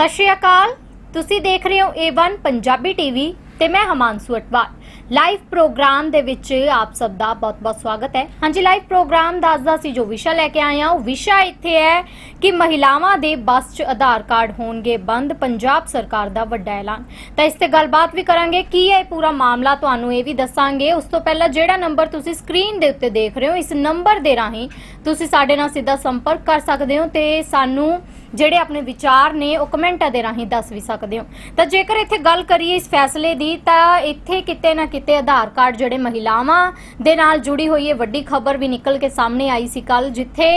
ਸਤਿ ਸ਼੍ਰੀ ਅਕਾਲ। ਤੁਸੀਂ ਦੇਖ ਰਹੇ ਹੋ A1 ਪੰਜਾਬੀ ਟੀਵੀ ਤੇ ਮੈਂ ਹਮਾਂਸੂ ਅਟਵਾਲ। ਲਾਈਵ ਪ੍ਰੋਗਰਾਮ ਦੇ ਵਿੱਚ ਆਪ ਸਭ ਦਾ ਬਹੁਤ-ਬਹੁਤ ਸਵਾਗਤ ਹੈ। ਹਾਂਜੀ ਲਾਈਵ ਪ੍ਰੋਗਰਾਮ ਦਾ ਅੱਜ ਦਾ ਅਸੀਂ ਜੋ ਵਿਸ਼ਾ ਲੈ ਕੇ ਆਏ ਹਾਂ। ਉਹ ਵਿਸ਼ਾ ਇੱਥੇ ਹੈ ਕਿ ਮਹਿਲਾਵਾਂ ਦੇ ਬੱਸ 'ਚ ਆਧਾਰ ਕਾਰਡ ਹੋਣਗੇ ਬੰਦ, ਪੰਜਾਬ ਸਰਕਾਰ ਦਾ ਵੱਡਾ ਐਲਾਨ। ਤਾਂ ਇਸ ਤੇ ਗੱਲਬਾਤ ਵੀ ਕਰਾਂਗੇ। ਕੀ ਹੈ ਇਹ ਪੂਰਾ ਮਾਮਲਾ ਤੁਹਾਨੂੰ ਇਹ ਵੀ ਦੱਸਾਂਗੇ। ਉਸ ਤੋਂ ਪਹਿਲਾਂ ਜਿਹੜਾ ਨੰਬਰ ਤੁਸੀਂ ਸਕਰੀਨ ਦੇ ਉੱਤੇ ਦੇਖ ਰਹੇ ਹੋ, ਇਸ ਨੰਬਰ ਦੇ ਰਾਹੀਂ ਤੁਸੀਂ ਸਾਡੇ ਨਾਲ ਸਿੱਧਾ ਸੰਪਰਕ ਕਰ ਸਕਦੇ ਹੋ ਤੇ ਸਾਨੂੰ ਜਿਹੜੇ ਆਪਣੇ ਵਿਚਾਰ ਨੇ ਉਹ ਕਮੈਂਟਾਂ ਦੇ ਰਾਹੀਂ ਦੱਸ ਵੀ ਸਕਦੇ ਹੋ। ਤਾਂ ਜੇਕਰ ਇੱਥੇ ਗੱਲ ਕਰੀਏ ਇਸ ਫੈਸਲੇ ਦੀ, ਤਾਂ ਇੱਥੇ ਕਿਤੇ ਨਾ ਕਿਤੇ ਆਧਾਰ ਕਾਰਡ ਜਿਹੜੇ ਮਹਿਲਾਵਾਂ ਦੇ ਨਾਲ ਜੁੜੀ ਹੋਈ ਹੈ ਵੱਡੀ ਖਬਰ ਵੀ ਨਿਕਲ ਕੇ ਸਾਹਮਣੇ ਆਈ ਸੀ ਕੱਲ ਜਿੱਥੇ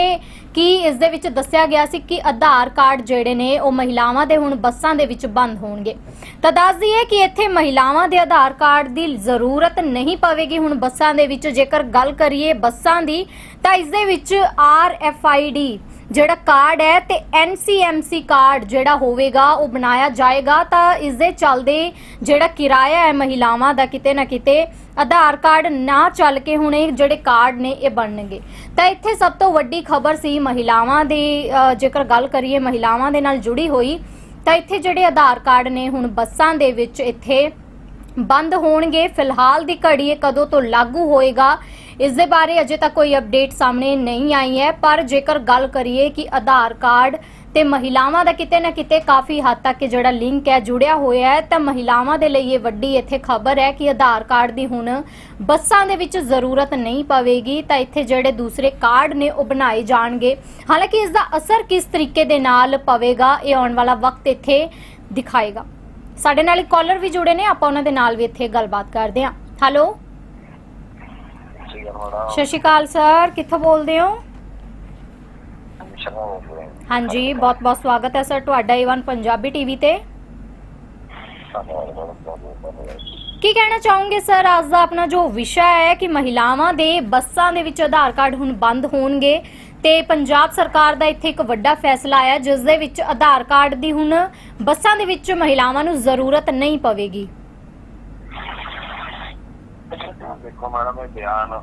ਕਿ ਇਸ ਦੇ ਵਿੱਚ ਦੱਸਿਆ ਗਿਆ ਸੀ ਕਿ ਆਧਾਰ ਕਾਰਡ ਜਿਹੜੇ ਨੇ ਉਹ ਮਹਿਲਾਵਾਂ ਦੇ ਹੁਣ ਬੱਸਾਂ ਦੇ ਵਿੱਚ ਬੰਦ ਹੋਣਗੇ। ਤਾਂ ਦੱਸ ਦਈਏ ਕਿ ਇੱਥੇ ਮਹਿਲਾਵਾਂ ਦੇ ਆਧਾਰ ਕਾਰਡ ਦੀ ਜ਼ਰੂਰਤ ਨਹੀਂ ਪਵੇਗੀ ਹੁਣ ਬੱਸਾਂ ਦੇ ਵਿੱਚ। ਜੇਕਰ ਗੱਲ ਕਰੀਏ ਬੱਸਾਂ ਦੀ, ਤਾਂ ਇਸ ਦੇ ਵਿੱਚ ਆਰ ਐਫ ਆਈ ਡੀ ਜਿਹੜਾ ਕਾਰਡ ਹੈ ਤੇ NCMC ਕਾਰਡ ਜਿਹੜਾ ਹੋਵੇਗਾ, ਉਹ ਬਣਾਇਆ ਜਾਏਗਾ। ਤਾਂ ਇਸ ਦੇ ਚੱਲਦੇ ਜਿਹੜਾ ਕਿਰਾਇਆ ਹੈ ਮਹਿਲਾਵਾਂ ਦਾ ਕਿਤੇ ਨਾ ਕਿਤੇ, ਆਧਾਰ ਕਾਰਡ ਨਾ ਚੱਲ ਕੇ ਹੁਣ ਇਹ ਜਿਹੜੇ ਕਾਰਡ ਨੇ, ਇਹ ਬਣਨਗੇ। ਤਾਂ ਇੱਥੇ ਸਭ ਤੋਂ ਵੱਡੀ ਖਬਰ ਸੀ ਮਹਿਲਾਵਾਂ ਦੀ ਜੇਕਰ ਗੱਲ ਕਰੀਏ ਮਹਿਲਾਵਾਂ ਦੇ ਨਾਲ ਜੁੜੀ ਹੋਈ, ਤਾਂ ਇੱਥੇ ਜਿਹੜੇ ਆਧਾਰ ਕਾਰਡ ਨੇ, ਹੁਣ ਬੱਸਾਂ ਦੇ ਵਿੱਚ ਇੱਥੇ ਬੰਦ ਹੋਣਗੇ। ਫਿਲਹਾਲ ਦੀ ਘੜੀ ਇਹ ਕਦੋਂ ਤੋਂ ਲਾਗੂ ਹੋਏਗਾ ਇਸ ਦੇ ਬਾਰੇ ਅਜੇ ਤੱਕ ਕੋਈ ਅਪਡੇਟ ਸਾਹਮਣੇ ਨਹੀਂ ਆਈ ਹੈ, ਪਰ ਜੇਕਰ ਗੱਲ ਕਰੀਏ ਕਿ ਆਧਾਰ ਕਾਰਡ ਤੇ ਮਹਿਲਾਵਾਂ ਦਾ ਕਿਤੇ ਨਾ ਕਿਤੇ ਕਾਫੀ ਹੱਦ ਤੱਕ ਜਿਹੜਾ ਲਿੰਕ ਹੈ, ਜੁੜਿਆ ਹੋਇਆ ਹੈ, ਤਾਂ ਮਹਿਲਾਵਾਂ ਦੇ ਲਈ ਇਹ ਵੱਡੀ ਇੱਥੇ ਖਬਰ ਹੈ ਕਿ ਆਧਾਰ ਕਾਰਡ ਦੀ ਹੁਣ ਬੱਸਾਂ ਦੇ ਵਿੱਚ ਜ਼ਰੂਰਤ ਨਹੀਂ ਪਵੇਗੀ, ਤਾਂ ਇੱਥੇ ਜਿਹੜੇ ਦੂਸਰੇ ਕਾਰਡ ਨੇ ਉਹ ਬਣਾਏ ਜਾਣਗੇ। ਹਾਲਾਂਕਿ ਇਸ ਦਾ ਅਸਰ ਕਿਸ ਤਰੀਕੇ ਦੇ ਨਾਲ ਪਵੇਗਾ, ਇਹ ਆਉਣ ਵਾਲਾ ਵਕਤ ਇੱਥੇ ਦਿਖਾਏਗਾ। ਸਾਡੇ ਨਾਲ ਇੱਕ ਕਾਲਰ ਵੀ ਜੁੜੇ ਨੇ, ਆਪਾਂ ਉਹਨਾਂ ਦੇ ਨਾਲ ਵੀ ਇੱਥੇ ਗੱਲਬਾਤ ਕਰਦੇ ਹਾਂ। ਹੈਲੋ ਸਤਿ ਸ਼੍ਰੀ ਅਕਾਲ ਸਰ ਕਿੱਥੋਂ ਬੋਲਦੇ ਹੋ? ਹਾਂਜੀ ਬਹੁਤ ਬਹੁਤ ਸਵਾਗਤ ਹੈ ਸਰ ਤੁਹਾਡਾ ਈਵਨ ਪੰਜਾਬੀ ਟੀਵੀ ਤੇ। ਕੀ ਕਹਿਣਾ ਚਾਹੋਗੇ ਸਰ? ਅੱਜ ਦਾ ਆਪਣਾ ਜੋ ਵਿਸ਼ਾ ਹੈ ਕਿ ਮਹਿਲਾਵਾਂ ਦੇ ਬੱਸਾਂ ਦੇ ਵਿੱਚ ਆਧਾਰ ਕਾਰਡ ਹੁਣ ਬੰਦ ਹੋਣਗੇ ਤੇ ਪੰਜਾਬ ਸਰਕਾਰ ਦਾ ਇੱਥੇ ਇੱਕ ਵੱਡਾ ਫੈਸਲਾ ਆਇਆ ਜਿਸ ਦੇ ਵਿੱਚ ਆਧਾਰ ਕਾਰਡ ਦੀ ਹੁਣ ਬੱਸਾਂ ਦੇ ਵਿੱਚ ਮਹਿਲਾਵਾਂ ਨੂੰ ਜ਼ਰੂਰਤ ਨਹੀਂ ਪਵੇਗੀ। ਦੇਖੋ ਮੈਡਮ ਇਹ ਬਿਆਨ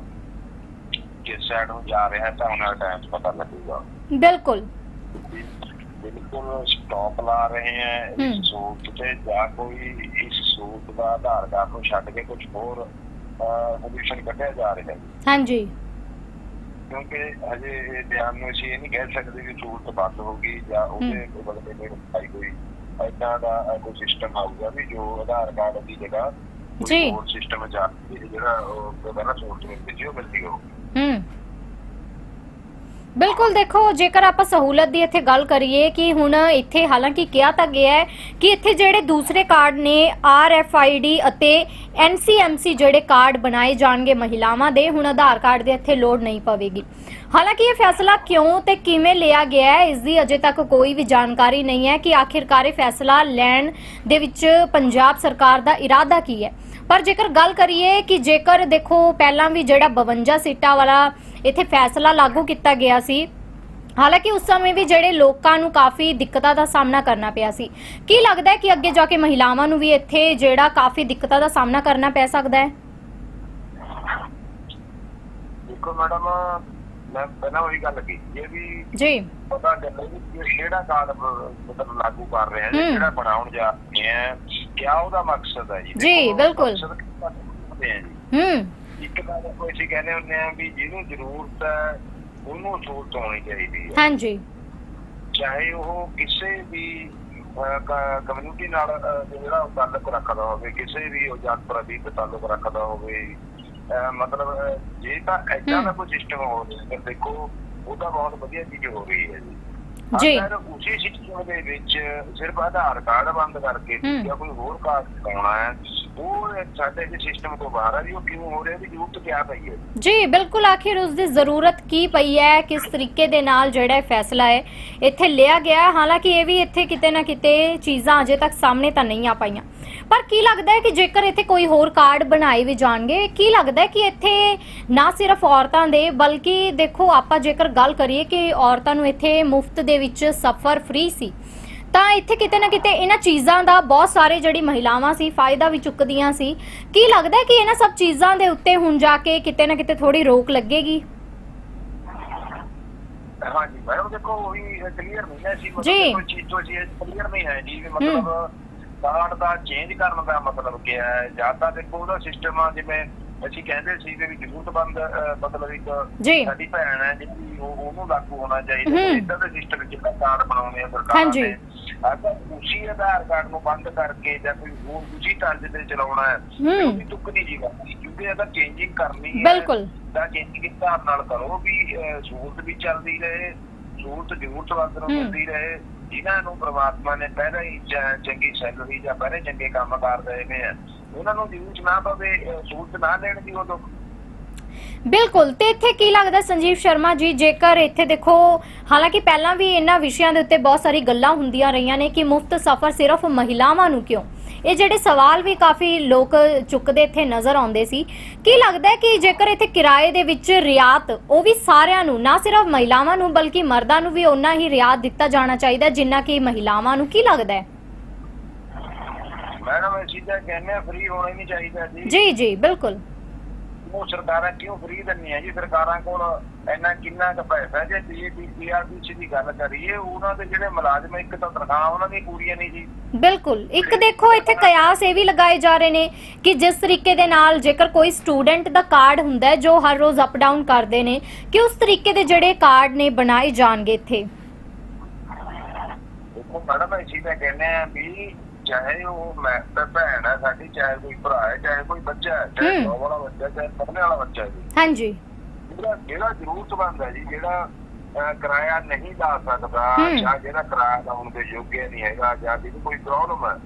ਕਿਸ ਸਾਈਡ ਨੂੰ ਜਾ ਰਿਹਾ ਹੈ ਤਾਂ ਉਹਨਾਂ ਦਾ ਟਾਈਮ ਪਤਾ ਲੱਗੇਗਾ। ਬਿਲਕੁਲ। ਬਿਲਕੁਲ ਸਟਾਪ ਲਾ ਰਹੇ ਹੈ। ਇਸ ਸੂਟ ਤੇ ਜਾਂ ਕੋਈ ਇਸ ਸੂਟ ਦਾ ਆਧਾਰ ਕਾਰਡ ਨੂੰ ਛੱਡ ਕੇ ਕੁਝ ਹੋਰ ਸੋਲੂਸ਼ਨ ਕੱਢਿਆ ਜਾ ਰਿਹਾ ਹੈ। ਹਾਂਜੀ। ਕਿਉਂਕਿ ਹਜੇ ਇਹ ਬਿਆਨ ਨੂੰ ਅਸੀਂ ਇਹ ਨਹੀਂ ਕਹਿ ਸਕਦੇ ਕਿ ਸਹੂਲਤ ਬੰਦ ਹੋ ਗਈ ਜਾਂ ਉਹਦੇ ਬਦਲੇ ਵਿੱਚ ਭਾਈ ਕੋਈ ਏਦਾਂ ਦਾ ਕੋਈ ਸਿਸਟਮ ਆਊਗਾ ਵੀ ਜੋ ਆਧਾਰ ਕਾਰਡ ਦੀ ਜਗ੍ਹਾ ਕੋਈ ਜੀ। ਹੋਰ ਸਿਸਟਮ ਜਾ ਜਿਹੜਾ ਉਹ ਪਹਿਲਾਂ ਸਹੂਲਤ ਮਿਲਦੀ ਸੀ ਉਹ ਮਿਲਦੀ ਹੂੰ। ਬਿਲਕੁਲ ਦੇਖੋ, ਜੇਕਰ ਆਪਾਂ ਸਹੂਲਤ ਦੀ ਇੱਥੇ ਗੱਲ ਕਰੀਏ ਕਿ ਹੁਣ ਇੱਥੇ ਹਾਲਾਂਕਿ ਕਿਹਾ ਤਾਂ ਗਿਆ ਹੈ ਕਿ ਇੱਥੇ ਜਿਹੜੇ ਦੂਸਰੇ ਕਾਰਡ ਨੇ RFID ਅਤੇ NCMC ਜਿਹੜੇ ਕਾਰਡ ਬਣਾਏ ਜਾਣਗੇ ਮਹਿਲਾਵਾਂ ਦੇ, ਹੁਣ ਆਧਾਰ ਕਾਰਡ ਦੇ ਇੱਥੇ ਲੋੜ ਨਹੀਂ ਪਵੇਗੀ। ਹਾਲਾਂਕਿ ਇਹ ਫੈਸਲਾ ਕਿਉਂ ਤੇ ਕਿਵੇਂ ਲਿਆ ਗਿਆ ਹੈ, ਇਸ ਦੀ ਅਜੇ ਤੱਕ ਕੋਈ ਵੀ ਜਾਣਕਾਰੀ ਨਹੀਂ ਹੈ ਕਿ ਆਖਿਰਕਾਰ ਇਹ ਫੈਸਲਾ ਲੈਣ ਦੇ ਵਿੱਚ ਪੰਜਾਬ ਸਰਕਾਰ ਦਾ ਇਰਾਦਾ ਕੀ ਹੈ। ਪਰ ਜੇਕਰ ਗੱਲ ਕਰੀਏ ਕਿ ਜੇਕਰ ਦੇਖੋ ਪਹਿਲਾਂ ਵੀ ਜਿਹੜਾ 52 ਸੀਟਾਂ ਵਾਲਾ ਇੱਥੇ ਫੈਸਲਾ ਲਾਗੂ ਕੀਤਾ ਗਿਆ ਸੀ ਹਾਲਾਂਕਿ ਉਸ ਸਮੇਂ ਵੀ ਜਿਹੜੇ ਲੋਕਾਂ ਨੂੰ ਕਾਫੀ ਦਿੱਕਤਾਂ ਦਾ ਸਾਹਮਣਾ ਕਰਨਾ ਪਿਆ ਸੀ। ਕੀ ਲੱਗਦਾ ਹੈ ਕਿ ਅੱਗੇ ਜਾ ਕੇ ਮਹਿਲਾਵਾਂ ਨੂੰ ਵੀ ਇੱਥੇ ਜਿਹੜਾ ਕਾਫੀ ਦਿੱਕਤਾਂ ਦਾ ਸਾਹਮਣਾ ਕਰਨਾ ਪੈ ਸਕਦਾ ਹੈ? ਦੇਖੋ ਮੈਡਮ ਮੈਂ ਪਹਿਲਾਂ ਉਹੀ ਗੱਲ ਕੀਤੀ ਹੈ ਵੀ ਜੀ। ਪਤਾ ਚੱਲੇ ਕਿ ਕਿਹੜਾ ਕਾਰਡ ਮਤਲਬ ਲਾਗੂ ਕਰ ਰਹੇ ਆ। ਜਿਹੜਾ ਬਣਾਉਣ ਜਾ ਰਹੇ ਆ ਕਿਆ ਉਹਦਾ ਮਕਸਦ ਹੈ ਜੀ ਜੀ, ਬਿਲਕੁਲ। ਹੈ ਇੱਕ ਤਾਂ ਦੇਖੋ ਅਸੀਂ ਕਹਿੰਦੇ ਹੁੰਦੇ ਆ ਵੀ ਜਿਹਨੂੰ ਜ਼ਰੂਰਤ ਹੈ ਉਹਨੂੰ ਸਹੂਲਤ ਹੋਣੀ ਚਾਹੀਦੀ ਹੈ ਹਾਂਜੀ ਚਾਹੇ ਉਹ ਕਿਸੇ ਵੀ ਕਮਿਊਨਿਟੀ ਨਾਲ ਜਿਹੜਾ ਤਾਲੁਕ ਰੱਖਦਾ ਹੋਵੇ ਕਿਸੇ ਵੀ ਉਹ ਜਾਤ ਪ੍ਰਤੀ ਤਾਲੁਕ ਰੱਖਦਾ ਹੋਵੇ ਮਤਲਬ ਜੇ ਤਾਂ ਐਦਾਂ ਦਾ। ਕੋਈ ਸਿਸਟਮ ਹੋ ਰਿਹਾ ਫਿਰ ਦੇਖੋ ਉਹ ਤਾਂ ਬਹੁਤ ਵਧੀਆ ਚੀਜ਼ ਹੋ ਰਹੀ ਹੈ ਜੀ ਜੀ। ਅਗਰ ਉਸੇ ਸਿਸਟਮ ਦੇ ਵਿੱਚ ਸਿਰਫ ਆਧਾਰ ਕਾਰਡ ਬੰਦ ਕਰਕੇ। ਜਾਂ ਕੋਈ ਹੋਰ ਕਾਰਡ ਪਾਉਣਾ ਹੈ ਉਹ ਸਾਡੇ ਦੇ ਸਿਸਟਮ ਤੋਂ ਬਾਹਰ ਆ ਵੀ ਉਹ ਕਿਉਂ ਹੋ ਰਿਹਾ ਵੀ ਜ਼ਰੂਰਤ ਕਿਆ ਪਈ ਹੈ ਜੀ ਬਿਲਕੁਲ ਆਖਿਰ ਉਸ ਦੀ ਜ਼ਰੂਰਤ ਕੀ ਪਈ ਹੈ ਕਿਸ ਤਰੀਕੇ ਦੇ ਨਾਲ ਜਿਹੜਾ ਇਹ ਫੈਸਲਾ ਹੈ ਇੱਥੇ ਲਿਆ ਗਿਆ। ਹਾਲਾਂਕਿ ਇਹ ਵੀ ਇੱਥੇ ਕਿਤੇ ਨਾ ਕਿਤੇ ਚੀਜ਼ਾਂ ਅਜੇ ਤੱਕ ਸਾਹਮਣੇ ਤਾਂ ਨਹੀਂ ਆ ਪਾਈਆਂ ਪਰ ਕੀ ਲੱਗਦਾ ਹੈ ਕਿ ਜੇਕਰ ਇੱਥੇ ਕੋਈ ਹੋਰ ਕਾਰਡ ਬਣਾਏ ਵੀ ਜਾਣਗੇ ਕੀ ਲੱਗਦਾ ਹੈ ਕਿ ਇੱਥੇ ਨਾ ਸਿਰਫ ਔਰਤਾਂ ਦੇ ਬਲਕਿ ਦੇਖੋ ਆਪਾਂ ਜੇਕਰ ਗੱਲ ਕਰੀਏ ਕਿ ਔਰਤਾਂ ਨੂੰ ਇੱਥੇ ਮੁਫਤ ਦੇ ਵਿੱਚ ਸਫ਼ਰ ਫ੍ਰੀ ਸੀ ਤਾਂ ਇੱਥੇ ਕਿਤੇ ਨਾ ਕਿਤੇ ਇਹਨਾਂ ਚੀਜ਼ਾਂ ਦਾ ਬਹੁਤ ਸਾਰੇ ਜਿਹੜੀ ਮਹਿਲਾਵਾਂ ਸੀ ਫਾਇਦਾ ਵੀ ਚੁੱਕਦੀਆਂ ਸੀ। ਕੀ ਲੱਗਦਾ ਹੈ ਕਿ ਇਹਨਾਂ ਸਭ ਚੀਜ਼ਾਂ ਦੇ ਉੱਤੇ ਹੁਣ ਜਾ ਕੇ ਕਿਤੇ ਨਾ ਕਿਤੇ ਥੋੜੀ ਰੋਕ ਲੱਗੇਗੀ? ਹਾਂਜੀ ਮੈਡਮ ਦੇਖੋ ਉਹੀ ਕਲੀਅਰ ਨਹੀਂ ਹੈ ਜੀ। ਕੋਈ ਚੀਜ਼ ਤੋਂ ਚੀਜ਼ ਕਲੀਅਰ ਨਹੀਂ ਹੈ ਜੀ ਮਤਲਬ ਕਾਰਡ ਦਾ ਚੇਂਜ ਕਰਨ ਦਾ ਮਤਲਬ ਕੀ ਹੈ ਜਾਂ ਤਾਂ ਦੇਖੋ ਉਹਦਾ ਸਿਸਟਮ ਆ ਜਿਵੇਂ ਅਸੀਂ ਕਹਿੰਦੇ ਸੀ ਵੀ ਜ਼ਰੂਰਤਮੰਦ ਮਤਲਬ ਇੱਕ। ਸਾਡੀ ਭੈਣ ਹੈ ਜਿਹੜੀ ਉਹ ਉਹਨੂੰ ਲਾਗੂ ਹੋਣਾ ਚਾਹੀਦਾ। ਇਦਾਂ ਦੇ ਸਿਸਟਮ ਜਿਹੜਾ ਕਾਰਡ ਬਣਾਉਣੇ ਆ ਸਰਕਾਰ। ਨੇ ਅਗਰ ਉਸੇ ਆਧਾਰ ਕਾਰਡ ਨੂੰ ਬੰਦ ਕਰਕੇ ਜਾਂ ਕੋਈ ਹੋਰ ਦੂਜੀ ਤਰ੍ਹਾਂ ਤੇ ਚਲਾਉਣਾ ਹੈ। ਤੇ ਉਹਦੀ ਤੁੱਕ ਨਹੀਂ ਜੀ ਕਰਨੀ ਕਿਉਂਕਿ ਅਗਰ ਚੇਂਜਿੰਗ ਕਰਨੀ ਹੈ ਬਿਲਕੁਲ। ਤਾਂ ਚੇਂਜਿੰਗ ਇਸ ਨਾਲ ਕਰੋ ਵੀ ਸਹੂਲਤ ਵੀ ਚੱਲਦੀ ਰਹੇ ਸਹੂਲਤ ਜ਼ਰੂਰਤਮੰਦ ਨੂੰ। ਮਿਲਦੀ ਰਹੇ ਜਿਨ੍ਹਾਂ ਨੂੰ ਪ੍ਰਮਾਤਮਾ ਨੇ ਪਹਿਲਾਂ ਹੀ ਚੰਗੀ ਸੈਲਰੀ ਜਾਂ ਪਹਿਲੇ ਚੰਗੇ ਕੰਮ ਕਰ ਰਹੇ ਨੇ ਉਹਨਾਂ ਨੂੰ ਜ਼ਰੂਰਤ ਨਾ ਪਵੇ ਅਹ, ਨਾ ਲੈਣ ਦੀ ਉਦੋਂ। ਬਿਲਕੁਲ ਤੇ ਇੱਥੇ ਕੀ ਲੱਗਦਾ ਸੰਜੀਵ ਸ਼ਰਮਾ ਜੀ ਜੇਕਰ ਇੱਥੇ ਦੇਖੋ ਹਾਲਾਂਕਿ ਪਹਿਲਾਂ ਵੀ ਇਹਨਾਂ ਵਿਸ਼ਿਆਂ ਦੇ ਉੱਤੇ ਬਹੁਤ ਸਾਰੀ ਗੱਲਾਂ ਹੁੰਦੀਆਂ ਰਹੀਆਂ ਨੇ ਕਿ ਮੁਫਤ ਸਫ਼ਰ ਸਿਰਫ ਮਹਿਲਾਵਾਂ ਨੂੰ ਕਿਉਂ? ਇਹ ਜਿਹੜੇ ਸਵਾਲ ਵੀ ਕਾਫੀ ਲੋਕ ਚੁੱਕਦੇ ਇੱਥੇ ਨਜ਼ਰ ਆਉਂਦੇ ਸੀ। ਕੀ ਲੱਗਦਾ ਹੈ ਕਿ ਜੇਕਰ ਇੱਥੇ ਕਿਰਾਏ ਦੇ ਵਿੱਚ ਰਿਆਤ ਉਹ ਵੀ ਸਾਰਿਆਂ ਨੂੰ ਨਾ ਸਿਰਫ ਮਹਿਲਾਵਾਂ ਨੂੰ ਬਲਕਿ ਮਰਦਾਂ ਨੂੰ ਵੀ ਓਨਾ ਹੀ ਰਿਆਤ ਦਿੱਤਾ ਜਾਣਾ ਚਾਹੀਦਾ ਜਿੰਨਾ ਕਿ ਮਹਿਲਾਵਾਂ ਨੂੰ? ਕੀ ਲੱਗਦਾ ਹੈ? ਮੈਡਮ ਇਹ ਚੀਜ਼ਾਂ ਕਹਿੰਦੇ ਫ੍ਰੀ ਹੋਣਾ ਹੀ ਨਹੀਂ ਚਾਹੀਦਾ ਜੀ। ਜੀ ਜੀ ਬਿਲਕੁਲ। ਉਹ ਸਰਕਾਰਾਂ ਕਿਉਂ ਫ੍ਰੀ ਦਿੰਦੀਆਂ ਜੀ? ਸਰਕਾਰਾਂ ਕੋਲ ਇੰਨਾ ਕਿੰਨਾ ਕੁ ਪੈਸਾ ਜੇ ਪੀਆਰਪੀ ਦੀ ਗੱਲ ਕਰੀਏ ਉਹਨਾਂ ਦੇ ਜਿਹੜੇ ਮੁਲਾਜ਼ਮ ਇੱਕ ਤਾਂ ਤਨਖਾਹ ਉਹਨਾਂ ਦੀ ਪੂਰੀਆਂ ਨਹੀਂ ਜੀ। ਬਿਲਕੁਲ। ਇੱਕ ਦੇਖੋ ਇੱਥੇ ਕਿਆਸ ਇਹ ਵੀ ਲਗਾਏ ਜਾ ਰਹੇ ਨੇ ਕਿ ਜਿਸ ਤਰੀਕੇ ਦੇ ਨਾਲ ਜੇਕਰ ਕੋਈ ਸਟੂਡੈਂਟ ਦਾ ਕਾਰਡ ਹੁੰਦਾ ਜੋ ਹਰ ਰੋਜ਼ ਅਪ ਡਾਊਨ ਕਰਦੇ ਨੇ ਕਿ ਉਸ ਤਰੀਕੇ ਦੇ ਜਿਹੜੇ ਕਾਰਡ ਨੇ ਬਣਾਏ ਜਾਣਗੇ ਇੱਥੇ? ਮੈਡਮ ਅਸੀਂ ਤਾਂ ਕਹਿੰਦੇ ਆ ਵੀ ਚਾਹੇ ਉਹ ਮੈਂ ਤਾਂ ਭੈਣ ਹੈ ਸਾਡੀ ਚਾਹੇ ਕੋਈ ਭਰਾ ਹੈ ਚਾਹੇ ਕੋਈ ਬੱਚਾ ਹੈ ਚਾਹੇ ਹੂੰ। ਜੋਬ ਵਾਲਾ ਬੱਚਾ ਚਾਹੇ ਪੜ੍ਹਨੇ ਵਾਲਾ ਬੱਚਾ ਜੀ। ਹਾਂਜੀ। ਜਿਹੜਾ ਜਿਹੜਾ ਜ਼ਰੂਰਤਮੰਦ ਹੈ ਜੀ ਜਿਹੜਾ ਕਿਰਾਇਆ ਨਹੀਂ ਲਾ ਸਕਦਾ। ਜਾਂ ਜਿਹੜਾ ਕਿਰਾਇਆ ਲਾਉਣ ਦੇ ਯੋਗ ਨਹੀਂ ਹੈਗਾ ਜਾਂ ਜਿਹਨੂੰ ਕੋਈ ਪ੍ਰੋਬਲਮ ਹੈ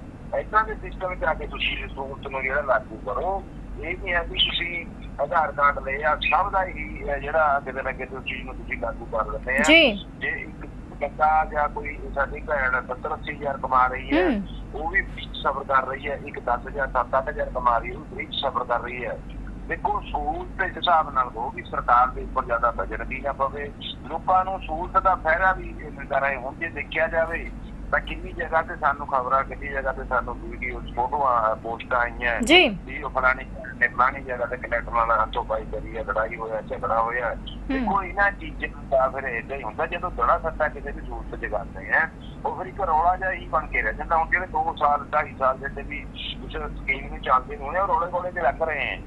ਏਦਾਂ ਦੇ ਸਿਸਟਮ ਵਿੱਚ ਆ ਕੇ ਤੁਸੀਂ ਇਸ ਸਹੂਲਤ ਨੂੰ ਜਿਹੜਾ ਲਾਗੂ ਕਰੋ ਇਹ ਨਹੀਂ ਹੈ ਕਿ ਤੁਸੀਂ ਆਧਾਰ ਕਾਰਡ ਲੈ ਆ ਸਭ ਦਾ ਹੀ ਜਿਹੜਾ ਕਿਤੇ ਨਾ ਕਿਤੇ ਉਸ ਚੀਜ਼ ਨੂੰ ਤੁਸੀਂ ਲਾਗੂ ਕਰ ਦਿੰਦੇ ਆ ਜੀ। ਇੱਕ ਬੰਦਾ ਜਾਂ ਕੋਈ ਸਾਡੀ ਭੈਣ 70 ਅੱਸੀ ਹਜ਼ਾਰ ਕਮਾ ਰਹੀ ਹੈ ਹੂੰ। ਉਹ ਵੀ ਸਫਰ ਕਰ ਰਹੀ ਹੈ ਇੱਕ 10000 7-8000 ਕਮਾ ਰਹੀ ਹੈ ਉਹ ਵੀ ਸਫਰ ਕਰ ਰਹੀ ਹੈ ਦੇਖੋ ਸਹੂਲਤ ਦੇ ਹਿਸਾਬ ਨਾਲ ਹੋ ਵੀ ਸਰਕਾਰ ਦੇ ਉੱਪਰ ਜ਼ਿਆਦਾ ਬਜਟ ਵੀ ਨਾ ਪਵੇ। ਲੋਕਾਂ ਨੂੰ ਸਹੂਲਤ ਦਾ ਫਾਇਦਾ ਵੀ ਮਿਲਦਾ ਰਹੇ ਹੁਣ ਜੇ ਦੇਖਿਆ ਜਾਵੇ ਤਾਂ ਕਿੰਨੀ ਜਗ੍ਹਾ ਤੇ ਸਾਨੂੰ ਖਬਰਾਂ ਕਿੰਨੀ ਜਗ੍ਹਾ ਤੇ ਸਾਨੂੰ ਵੀਡੀਓ ਫੋਟੋਆਂ ਪੋਸਟਾਂ ਆਈਆਂ ਜੀ। ਵੀ ਉਹ ਫਲਾਣੀ ਨੇ ਫਲਾਣੀ ਜਗ੍ਹਾ ਤੇ ਕਨੈਕਟਰ ਨਾਲ ਹੱਥੋਂ ਪਾਈ ਕਰੀ ਹੈ ਲੜਾਈ ਹੋਇਆ ਝਗੜਾ ਹੋਇਆ। ਦੇਖੋ ਇਹਨਾਂ ਚੀਜ਼ਾਂ ਦਾ ਫਿਰ ਏਦਾਂ ਹੀ ਹੁੰਦਾ ਜਦੋਂ ਦੜਾ ਸੱਟਾ ਕਿਸੇ ਦੀ ਸਹੂਲਤ ਜਗਾਉਂਦੇ ਆ ਉਹ ਫਿਰ ਇੱਕ ਰੌਲਾ ਜਿਹਾ ਹੀ ਬਣ ਕੇ ਰਹਿ ਜਾਂਦਾ। ਹੁਣ ਜਿਹੜੇ 2 ਸਾਲ 2.5 ਸਾਲ ਜਿਹੜੇ ਵੀ ਉਸ ਸਕੀਮ ਨੂੰ ਚੱਲਦੇ ਨੇ ਉਹ ਰੌਲੇ ਰੌਲੇ ਤੇ ਲੱਗ ਰਹੇ ਆ।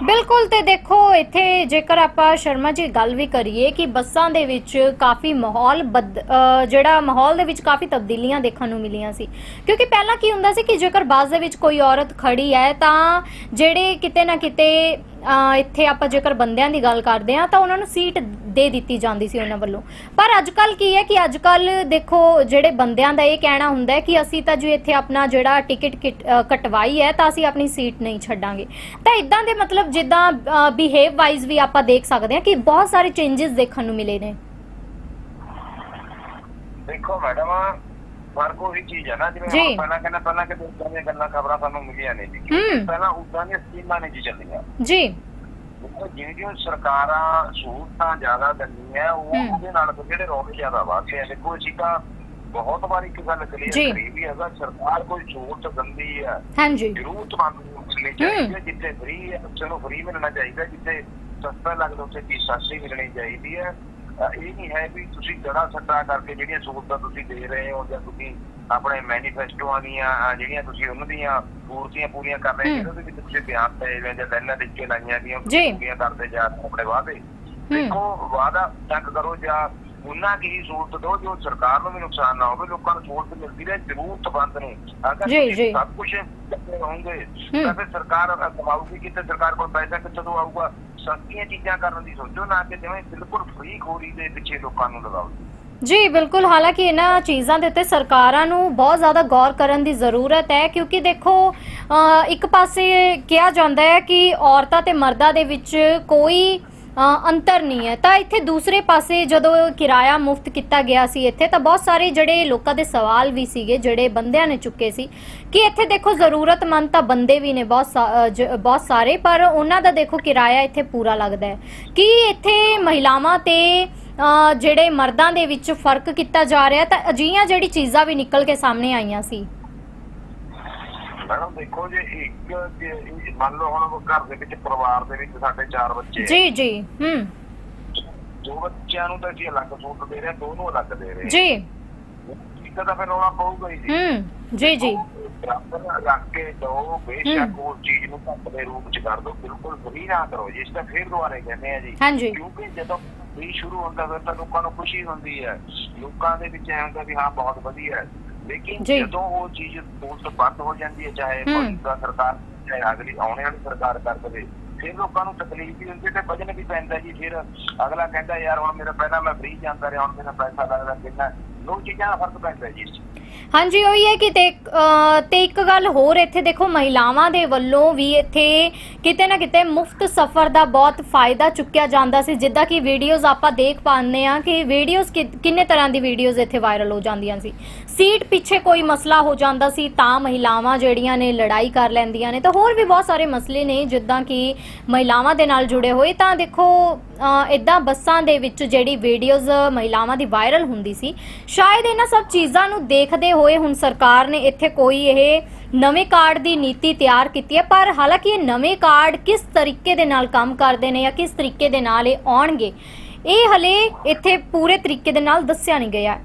ਬਿਲਕੁਲ ਤੇ ਦੇਖੋ, ਇੱਥੇ ਜੇਕਰ ਆਪਾਂ ਸ਼ਰਮਾ ਜੀ ਗੱਲ ਵੀ ਕਰੀਏ ਕਿ ਬੱਸਾਂ ਦੇ ਵਿੱਚ ਕਾਫੀ ਮਾਹੌਲ ਬਦ- ਜਿਹੜਾ ਮਾਹੌਲ ਦੇ ਵਿੱਚ ਕਾਫੀ ਤਬਦੀਲੀਆਂ ਦੇਖਣ ਨੂੰ ਮਿਲੀਆਂ ਸੀ। ਕਿਉਂਕਿ ਪਹਿਲਾਂ ਕੀ ਹੁੰਦਾ ਸੀ ਕਿ ਜੇਕਰ ਬੱਸ ਦੇ ਵਿੱਚ ਕੋਈ ਔਰਤ ਖੜੀ ਹੈ, ਤਾਂ ਜਿਹੜੇ ਕਿਤੇ ਨਾ ਕਿਤੇ ਇੱਥੇ ਆਪਾਂ ਜੇਕਰ ਬੰਦਿਆਂ ਦੀ ਗੱਲ ਕਰਦੇ ਆ ਤਾਂ ਉਹਨਾਂ ਨੂੰ ਸੀਟ ਦੇ ਦਿੱਤੀ ਜਾਂਦੀ ਸੀ ਉਹਨਾਂ ਵੱਲੋਂ। ਪਰ ਅੱਜ ਕੱਲ ਕੀ ਹੈ ਕਿ ਅੱਜ ਕੱਲ ਦੇਖੋ, ਜਿਹੜੇ ਬੰਦਿਆਂ ਦਾ ਇਹ ਕਹਿਣਾ ਹੁੰਦਾ ਹੈ ਕਿ ਅਸੀਂ ਤਾਂ ਜੋ ਇੱਥੇ ਆਪਣਾ ਜਿਹੜਾ ਟਿਕਟ ਕਟਵਾਈ ਹੈ ਤਾਂ ਅਸੀਂ ਆਪਣੀ ਸੀਟ ਨਹੀਂ ਛੱਡਾਂਗੇ। ਤਾਂ ਇਦਾਂ ਦੇ ਮਤਲਬ ਜਿੱਦਾਂ ਬਿਹੇਵ ਵਾਈਜ਼ ਵੀ ਆਪਾਂ ਦੇਖ ਸਕਦੇ ਹਾਂ ਕਿ ਬਹੁਤ ਸਾਰੇ ਚੇਂजेस ਦੇਖਣ ਨੂੰ ਮਿਲੇ ਨੇ। ਦੇਖੋ ਮੈਡਮ ਫ਼ਰਕ ਉਹੀ ਚੀਜ਼ ਹੈ ਨਾ ਜਿਵੇਂ ਜੀ। ਪਹਿਲਾਂ ਕਹਿੰਦਾ ਪਹਿਲਾਂ ਕਿ ਉਦਾਂ ਦੀਆਂ ਗੱਲਾਂ ਖਬਰਾਂ ਸਾਨੂੰ ਮਿਲੀਆਂ ਨਹੀਂ ਜੀ ਹੂੰ। ਪਹਿਲਾਂ ਉਦਾਂ ਦੀਆਂ ਸਕੀਮਾਂ ਨਹੀਂ ਜੀ ਚੱਲੀਆਂ ਜੀ ਦੇਖੋ ਜਿਹੜੀਆਂ ਸਰਕਾਰਾਂ ਸਹੂਲਤਾਂ ਜ਼ਿਆਦਾ ਦਿੰਦੀਆਂ ਉਹ। ਉਹਦੇ ਨਾਲ ਫਿਰ ਜਿਹੜੇ ਰੋਲ ਜ਼ਿਆਦਾ ਵਧਦੇ ਆ ਦੇਖੋ ਅਸੀਂ ਤਾਂ ਬਹੁਤ ਵਾਰ ਇੱਕ ਗੱਲ ਜੀ। ਕਲੀਅਰ ਕਰੀ ਵੀ ਅਗਰ ਸਰਕਾਰ ਕੋਈ ਸਹੂਲਤ ਦਿੰਦੀ ਹੈ ਹਾਂਜੀ ਜ਼ਰੂਰਤਮੰਦ ਨੂੰ ਮਿਲਣੀ ਚਾਹੀਦੀ ਹੈ ਜਿੱਥੇ ਫ੍ਰੀ ਹੈ ਚਲੋ ਫ੍ਰੀ ਮਿਲਣਾ ਚਾਹੀਦਾ ਜਿੱਥੇ ਸਸਤਾ ਲੱਗਦਾ ਉੱਥੇ ਚੀਜ਼ ਸਸਤੀ ਮਿਲਣੀ ਚਾਹੀਦੀ ਹੈ ਇਹ ਨਹੀਂ ਹੈ ਵੀ ਤੁਸੀਂ ਜੜਾ ਸੱਟਾ ਕਰਕੇ ਜਿਹੜੀਆਂ ਸਹੂਲਤਾਂ ਤੁਸੀਂ ਦੇ ਰਹੇ ਹੋ ਜਾਂ ਤੁਸੀਂ ਆਪਣੇ ਮੈਨੀਫੈਸਟੋਆਂ ਦੀਆਂ ਜਿਹੜੀਆਂ ਤੁਸੀਂ ਉਹਨਾਂ ਦੀਆਂ ਪੂਰਤੀਆਂ ਪੂਰੀਆਂ ਕਰ ਰਹੇ ਹੋ। ਉਹਦੇ ਵਿੱਚ ਤੁਸੀਂ ਬਿਆਨ ਦੇ ਰਹੇ ਜਾਂ ਲਾਈਨਾਂ ਲਿਖ ਕੇ ਲਾਈਆਂ ਦੀਆਂ। ਪੂਰੀਆਂ ਕਰਦੇ ਜਾ ਆਪਣੇ ਵਾਅਦੇ ਦੇਖੋ ਵਾਅਦਾ ਤੱਕ ਕਰੋ ਜਾਂ ਉਹਨਾਂ ਕੀ ਹੀ ਸਹੂਲਤ ਦਿਓ ਜੋ ਸਰਕਾਰ ਨੂੰ ਵੀ ਨੁਕਸਾਨ ਨਾ ਹੋਵੇ ਲੋਕਾਂ ਨੂੰ ਸਹੂਲਤ ਮਿਲਦੀ ਰਹੇ ਜ਼ਰੂਰਤਮੰਦ ਨੂੰ ਅਗਰ। ਸਭ ਕੁਝ ਹੋਣਗੇ। ਤਾਂ ਫਿਰ ਸਰਕਾਰ ਕਮਾਊਗੀ ਕਿਤੇ ਸਰਕਾਰ ਕੋਲ ਪੈਸਾ ਕਿੱਥੋਂ ਆਊਗਾ ਸਸਤੀਆਂ ਚੀਜ਼ਾਂ ਕਰਨ ਦੀ ਸੋਚੋ, ਨਾ ਕਿ ਜਿਵੇਂ ਬਿਲਕੁਲ ਫ੍ਰੀ ਖੋਰੀ ਦੇ ਪਿੱਛੇ ਲੋਕਾਂ ਨੂੰ ਲਗਾਓ। ਜੀ, ਬਿਲਕੁਲ। ਹਾਲਾਂਕਿ ਇਹਨਾਂ ਚੀਜ਼ਾਂ ਦੇ ਉੱਤੇ ਸਰਕਾਰਾਂ ਨੂੰ ਬਹੁਤ ਜ਼ਿਆਦਾ ਗੌਰ ਕਰਨ ਦੀ ਜ਼ਰੂਰਤ ਹੈ, ਕਿਉਂਕਿ ਦੇਖੋ ਇੱਕ ਪਾਸੇ ਕਿਹਾ ਜਾਂਦਾ ਹੈ ਕਿ ਔਰਤਾਂ ਤੇ ਮਰਦਾਂ ਦੇ ਵਿੱਚ ਕੋਈ ਅ, ਅੰਤਰ ਨਹੀਂ ਹੈ। ਤਾਂ ਇੱਥੇ ਦੂਸਰੇ ਪਾਸੇ ਜਦੋਂ ਕਿਰਾਇਆ ਮੁਫਤ ਕੀਤਾ ਗਿਆ ਸੀ ਇੱਥੇ ਤਾਂ ਬਹੁਤ ਸਾਰੇ ਜਿਹੜੇ ਲੋਕਾਂ ਦੇ ਸਵਾਲ ਵੀ ਸੀਗੇ ਜਿਹੜੇ ਬੰਦਿਆਂ ਨੇ ਚੁੱਕੇ ਸੀ ਕਿ ਇੱਥੇ ਦੇਖੋ ਜ਼ਰੂਰਤਮੰਦ ਤਾਂ ਬੰਦੇ ਵੀ ਨੇ ਬਹੁਤ ਸਾ- ਅ, ਜ- ਬਹੁਤ ਸਾਰੇ ਪਰ ਉਹਨਾਂ ਦਾ ਦੇਖੋ ਕਿਰਾਇਆ ਇੱਥੇ ਪੂਰਾ ਲੱਗਦਾ ਹੈ। ਕਿ ਇੱਥੇ ਮਹਿਲਾਵਾਂ ਤੇ ਅ, ਜਿਹੜੇ ਮਰਦਾਂ ਦੇ ਵਿੱਚ ਫ਼ਰਕ ਕੀਤਾ ਜਾ ਰਿਹਾ ਤਾਂ ਅਜਿਹੀਆਂ ਜਿਹੜੀ ਚੀਜ਼ਾਂ ਵੀ ਨਿਕਲ ਕੇ ਸਾਹਮਣੇ ਆਈਆਂ ਸੀ। ਮੈਡਮ ਦੇਖੋ ਜੇ ਇੱਕ ਜੇ ਇਹ ਮੰਨ ਲਓ ਹੁਣ ਘਰ ਦੇ ਵਿੱਚ ਪਰਿਵਾਰ ਦੇ ਵਿੱਚ ਸਾਡੇ ਚਾਰ ਬੱਚੇ ਆ। ਜੀ ਜੀ ਹੂੰ। ਦੋ ਬੱਚਿਆਂ ਨੂੰ ਤਾਂ ਅਸੀਂ ਅਲੱਗ ਸੂਟ ਦੇ ਰਹੇ ਹਾਂ ਦੋ ਨੂੰ ਅਲੱਗ ਦੇ ਰਹੇ ਜੀ। ਹਾਂ ਠੀਕ ਤਾਂ ਫਿਰ ਰੌਲਾ ਪਊਗਾ ਹੀ ਜੀ। ਹੂੰ ਜੀ ਜੀ। ਬਰਾਬਰ ਰੱਖ ਕੇ ਦੋ ਬੇਸ਼ੱਕ ਉਸ ਚੀਜ਼ ਨੂੰ ਘੱਟ ਦੇ ਰੂਪ ਚ ਕਰ ਦੋ ਬਿਲਕੁਲ ਫਰੀ ਨਾ ਕਰੋ ਜੀ ਇਸ ਤਾਂ ਫਿਰ ਦੁਬਾਰੇ ਕਹਿੰਦੇ ਆ ਜੀ। ਹਾਂਜੀ। ਕਿਉਂਕਿ ਜਦੋਂ ਵੀ ਸ਼ੁਰੂ ਹੁੰਦਾ ਫਿਰ ਤਾਂ ਲੋਕਾਂ ਨੂੰ ਖੁਸ਼ੀ ਹੁੰਦੀ ਹੈ। ਲੋਕਾਂ ਦੇ ਵਿੱਚ ਐਂ ਹੁੰਦਾ ਵੀ ਹਾਂ ਬਹੁਤ ਵਧੀਆ ਹੈ। ਲੇਕਿਨ। ਜਦੋਂ ਉਹ ਚੀਜ਼ ਸਹੂਲਤ ਬੰਦ ਹੋ ਜਾਂਦੀ ਹੈ ਚਾਹੇ ਹੂੰ। ਮੌਜੂਦਾ ਸਰਕਾਰ ਚਾਹੇ ਅਗਲੀ ਆਉਣੇ ਵਾਲੀ ਸਰਕਾਰ ਕਰ ਦੇਵੇ ਫਿਰ ਲੋਕਾਂ ਨੂੰ ਤਕਲੀਫ ਵੀ ਹੁੰਦੀ ਤੇ ਵਜਨ ਵੀ ਪੈਂਦਾ ਜੀ ਫਿਰ ਅਗਲਾ ਕਹਿੰਦਾ ਯਾਰ ਹੁਣ ਮੇਰਾ ਪਹਿਲਾਂ ਮੈਂ ਫ੍ਰੀ ਜਾਂਦਾ ਰਿਹਾ ਹੁਣ ਮੇਰਾ ਪੈਸਾ ਲੱਗਦਾ ਕਿੰਨਾ ਦੋ ਚੀਜ਼ਾਂ ਦਾ ਫ਼ਰਕ ਪੈਂਦਾ ਜੀ। ਹਾਂਜੀ ਉਹੀ ਹੈ ਕਿ ਤੇ ਅਹ, ਤੇ ਇੱਕ ਗੱਲ ਹੋਰ ਇੱਥੇ ਦੇਖੋ ਮਹਿਲਾਵਾਂ ਦੇ ਵੱਲੋਂ ਵੀ ਇੱਥੇ ਕਿਤੇ ਨਾ ਕਿਤੇ ਮੁਫਤ ਸਫ਼ਰ ਦਾ ਬਹੁਤ ਫਾਇਦਾ ਚੁੱਕਿਆ ਜਾਂਦਾ ਸੀ ਜਿੱਦਾਂ ਕਿ ਵੀਡੀਓਜ਼ ਆਪਾਂ ਦੇਖ ਪਾਉਂਦੇ ਆ ਕਿ ਵੀਡੀਓਜ਼ ਕਿੰਨੇ ਤਰ੍ਹਾਂ ਦੀ ਵੀਡੀਓਜ਼ ਇੱਥੇ ਵਾਇਰਲ ਹੋ ਜਾਂਦੀਆਂ ਸੀ। ਸੀਟ ਪਿੱਛੇ ਕੋਈ ਮਸਲਾ ਹੋ ਜਾਂਦਾ ਸੀ ਤਾਂ ਮਹਿਲਾਵਾਂ ਜਿਹੜੀਆਂ ਨੇ ਲੜਾਈ ਕਰ ਲੈਂਦੀਆਂ ਨੇ। ਤਾਂ ਹੋਰ ਵੀ ਬਹੁਤ ਸਾਰੇ ਮਸਲੇ ਨੇ ਜਿੱਦਾਂ ਕਿ ਮਹਿਲਾਵਾਂ ਦੇ ਨਾਲ ਜੁੜੇ ਹੋਏ। ਤਾਂ ਦੇਖੋ ਇਦਾਂ ਬੱਸਾਂ ਦੇ ਵਿੱਚ ਜਿਹੜੀ ਵੀਡੀਓਜ਼ ਮਹਿਲਾਵਾਂ ਦੀ ਵਾਇਰਲ ਹੁੰਦੀ ਸੀ, ਸ਼ਾਇਦ ਇਹਨਾਂ ਸਭ ਚੀਜ਼ਾਂ ਨੂੰ ਦੇਖਦੇ ਹੋਏ ਹੁਣ ਸਰਕਾਰ ਨੇ ਇੱਥੇ ਕੋਈ ਇਹ ਨਵੇਂ ਕਾਰਡ ਦੀ ਨੀਤੀ ਤਿਆਰ ਕੀਤੀ ਹੈ, ਪਰ ਹਾਲਾਂਕਿ ਇਹ ਨਵੇਂ ਕਾਰਡ ਕਿਸ ਤਰੀਕੇ ਦੇ ਨਾਲ ਕੰਮ ਕਰਦੇ ਨੇ ਜਾਂ ਕਿਸ ਤਰੀਕੇ ਦੇ ਨਾਲ ਇਹ ਆਉਣਗੇ, ਇਹ ਹਲੇ ਇੱਥੇ ਪੂਰੇ ਤਰੀਕੇ ਦੇ ਨਾਲ ਦੱਸਿਆ ਨਹੀਂ ਗਿਆ।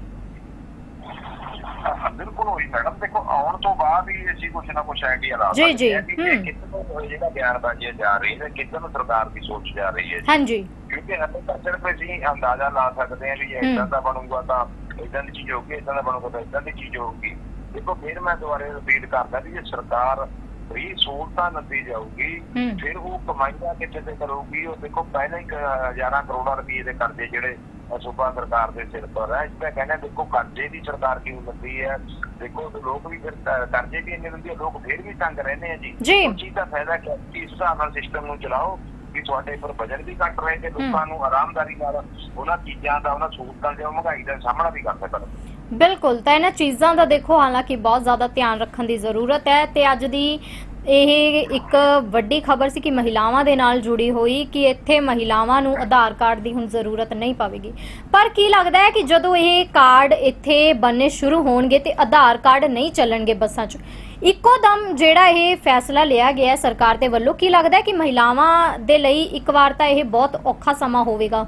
ਬਿਲਕੁਲ ਹੋਈ ਮੈਡਮ ਦੇਖੋ ਆਉਣ ਤੋਂ ਬਾਅਦ ਹੀ ਅਸੀਂ ਕੁਛ ਨਾ ਕੁਛ ਆਈਡੀਆ ਲਾ ਜੀ, ਜੀ, ਸਕਦੇ ਹਾਂ ਕਿੱਥੇ ਜਿਹੜਾ ਬਿਆਨਬਾਜ਼ੀ ਜਾ ਰਹੀ ਹੈ ਕਿੱਥੇ ਨੂੰ ਸਰਕਾਰ ਦੀ ਸੋਚ ਜਾ ਰਹੀ ਹੈ ਜੀ। ਹਾਂਜੀ ਕਿਉਂਕਿ ਹਲੇ ਤੱਕ ਸਿਰਫ ਅਸੀਂ ਅੰਦਾਜ਼ਾ ਲਾ ਸਕਦੇ ਹਾਂ ਵੀ ਇਹ ਇਦਾਂ। ਦਾ ਬਣੂਗਾ ਤਾਂ ਇਦਾਂ ਦੀ ਚੀਜ਼ ਹੋਊਗੀ ਇਦਾਂ ਦਾ ਬਣੂਗਾ ਤਾਂ ਇਦਾਂ ਦੀ ਚੀਜ਼ ਹੋਊਗੀ ਦੇਖੋ ਫਿਰ ਮੈਂ ਦੁਬਾਰੇ ਰਿਪੀਟ ਕਰਦਾ ਵੀ ਜੇ ਸਰਕਾਰ ਫ੍ਰੀ ਸਹੂਲਤਾਂ ਨਦੀ ਜਾਊਗੀ ਹੂੰ। ਫਿਰ ਉਹ ਕਮਾਈਆਂ ਕਿੱਥੇ ਤੇ ਕਰੂਗੀ ਉਹ ਦੇਖੋ ਪਹਿਲਾਂ ਹੀ ਕ- ਹਜ਼ਾਰਾਂ ਕਰੋੜਾਂ ਰੁਪਏ ਦੇ ਕਰਜ਼ੇ ਜਿਹੜੇ ਸੂਬਾ ਸਰਕਾਰ ਦੇ ਸਿਰ ਪਰ ਹੈ। ਇਸ ਤੇ ਕਹਿੰਦੇ ਦੇਖੋ ਕਰਜ਼ੇ ਦੀ ਸਰਕਾਰ ਕਿਉਂ ਲੱਗੀ ਹੈ? ਦੇਖੋ ਲੋਕ ਵੀ ਫਿਰ ਕਰਜ਼ੇ ਵੀ ਇੰਨੇ ਆ, ਲੋਕ ਫਿਰ ਵੀ ਤੰਗ ਰਹਿੰਦੇ ਆ ਜੀ। ਜੀ। ਦਾ ਫਾਇਦਾ ਕਿ ਇਸ ਹਿਸਾਬ ਨਾਲ ਸਿਸਟਮ ਨੂੰ ਚਲਾਓ ਕਿ ਤੁਹਾਡੇ ਪਰ ਬਜਟ ਵੀ ਘੱਟ ਰਹੇ ਤੇ ਲੋਕਾਂ ਨੂੰ ਆਰਾਮਦਾਰੀ ਨਾਲ ਉਹਨਾਂ ਚੀਜ਼ਾਂ ਦਾ ਉਹਨਾਂ ਸਹੂਲਤਾਂ ਦੇ ਉਹ ਮਹਿੰਗਾਈ ਦਾ ਸਾਹਮਣਾ ਵੀ ਕਰ ਸਕਣ। ਬਿਲਕੁਲ। ਤਾਂ ਇਹਨਾਂ ਚੀਜ਼ਾਂ ਦਾ ਦੇਖੋ ਹਾਲਾਂਕਿ ਬਹੁਤ ਜ਼ਿਆਦਾ ਧਿਆਨ ਰੱਖਣ ਦੀ ਜ਼ਰੂਰਤ ਹੈ ਤੇ ਅੱਜ ਦੀ ਇਹ ਇੱਕ ਵੱਡੀ ਖਬਰ ਸੀ ਕਿ ਮਹਿਲਾਵਾਂ ਦੇ ਨਾਲ ਜੁੜੀ ਹੋਈ ਕਿ ਇੱਥੇ ਮਹਿਲਾਵਾਂ ਨੂੰ ਆਧਾਰ ਕਾਰਡ ਦੀ ਹੁਣ ਜ਼ਰੂਰਤ ਨਹੀਂ ਪਵੇਗੀ ਪਰ ਕੀ ਲੱਗਦਾ ਹੈ ਕਿ ਜਦੋਂ ਇਹ ਕਾਰਡ ਇੱਥੇ ਬਣਨੇ ਸ਼ੁਰੂ ਹੋਣਗੇ ਤੇ ਆਧਾਰ ਕਾਰਡ ਨਹੀਂ ਚੱਲਣਗੇ ਬੱਸਾਂ 'ਚ ਇੱਕੋ ਦਮ ਜਿਹੜਾ ਇਹ ਫੈਸਲਾ ਲਿਆ ਗਿਆ ਹੈ ਸਰਕਾਰ ਦੇ ਵੱਲੋਂ ਕੀ ਲੱਗਦਾ ਹੈ ਕਿ ਮਹਿਲਾਵਾਂ ਦੇ ਲਈ ਇੱਕ ਵਾਰ ਤਾਂ ਇਹ ਬਹੁਤ ਔਖਾ ਸਮਾਂ ਹੋਵੇਗਾ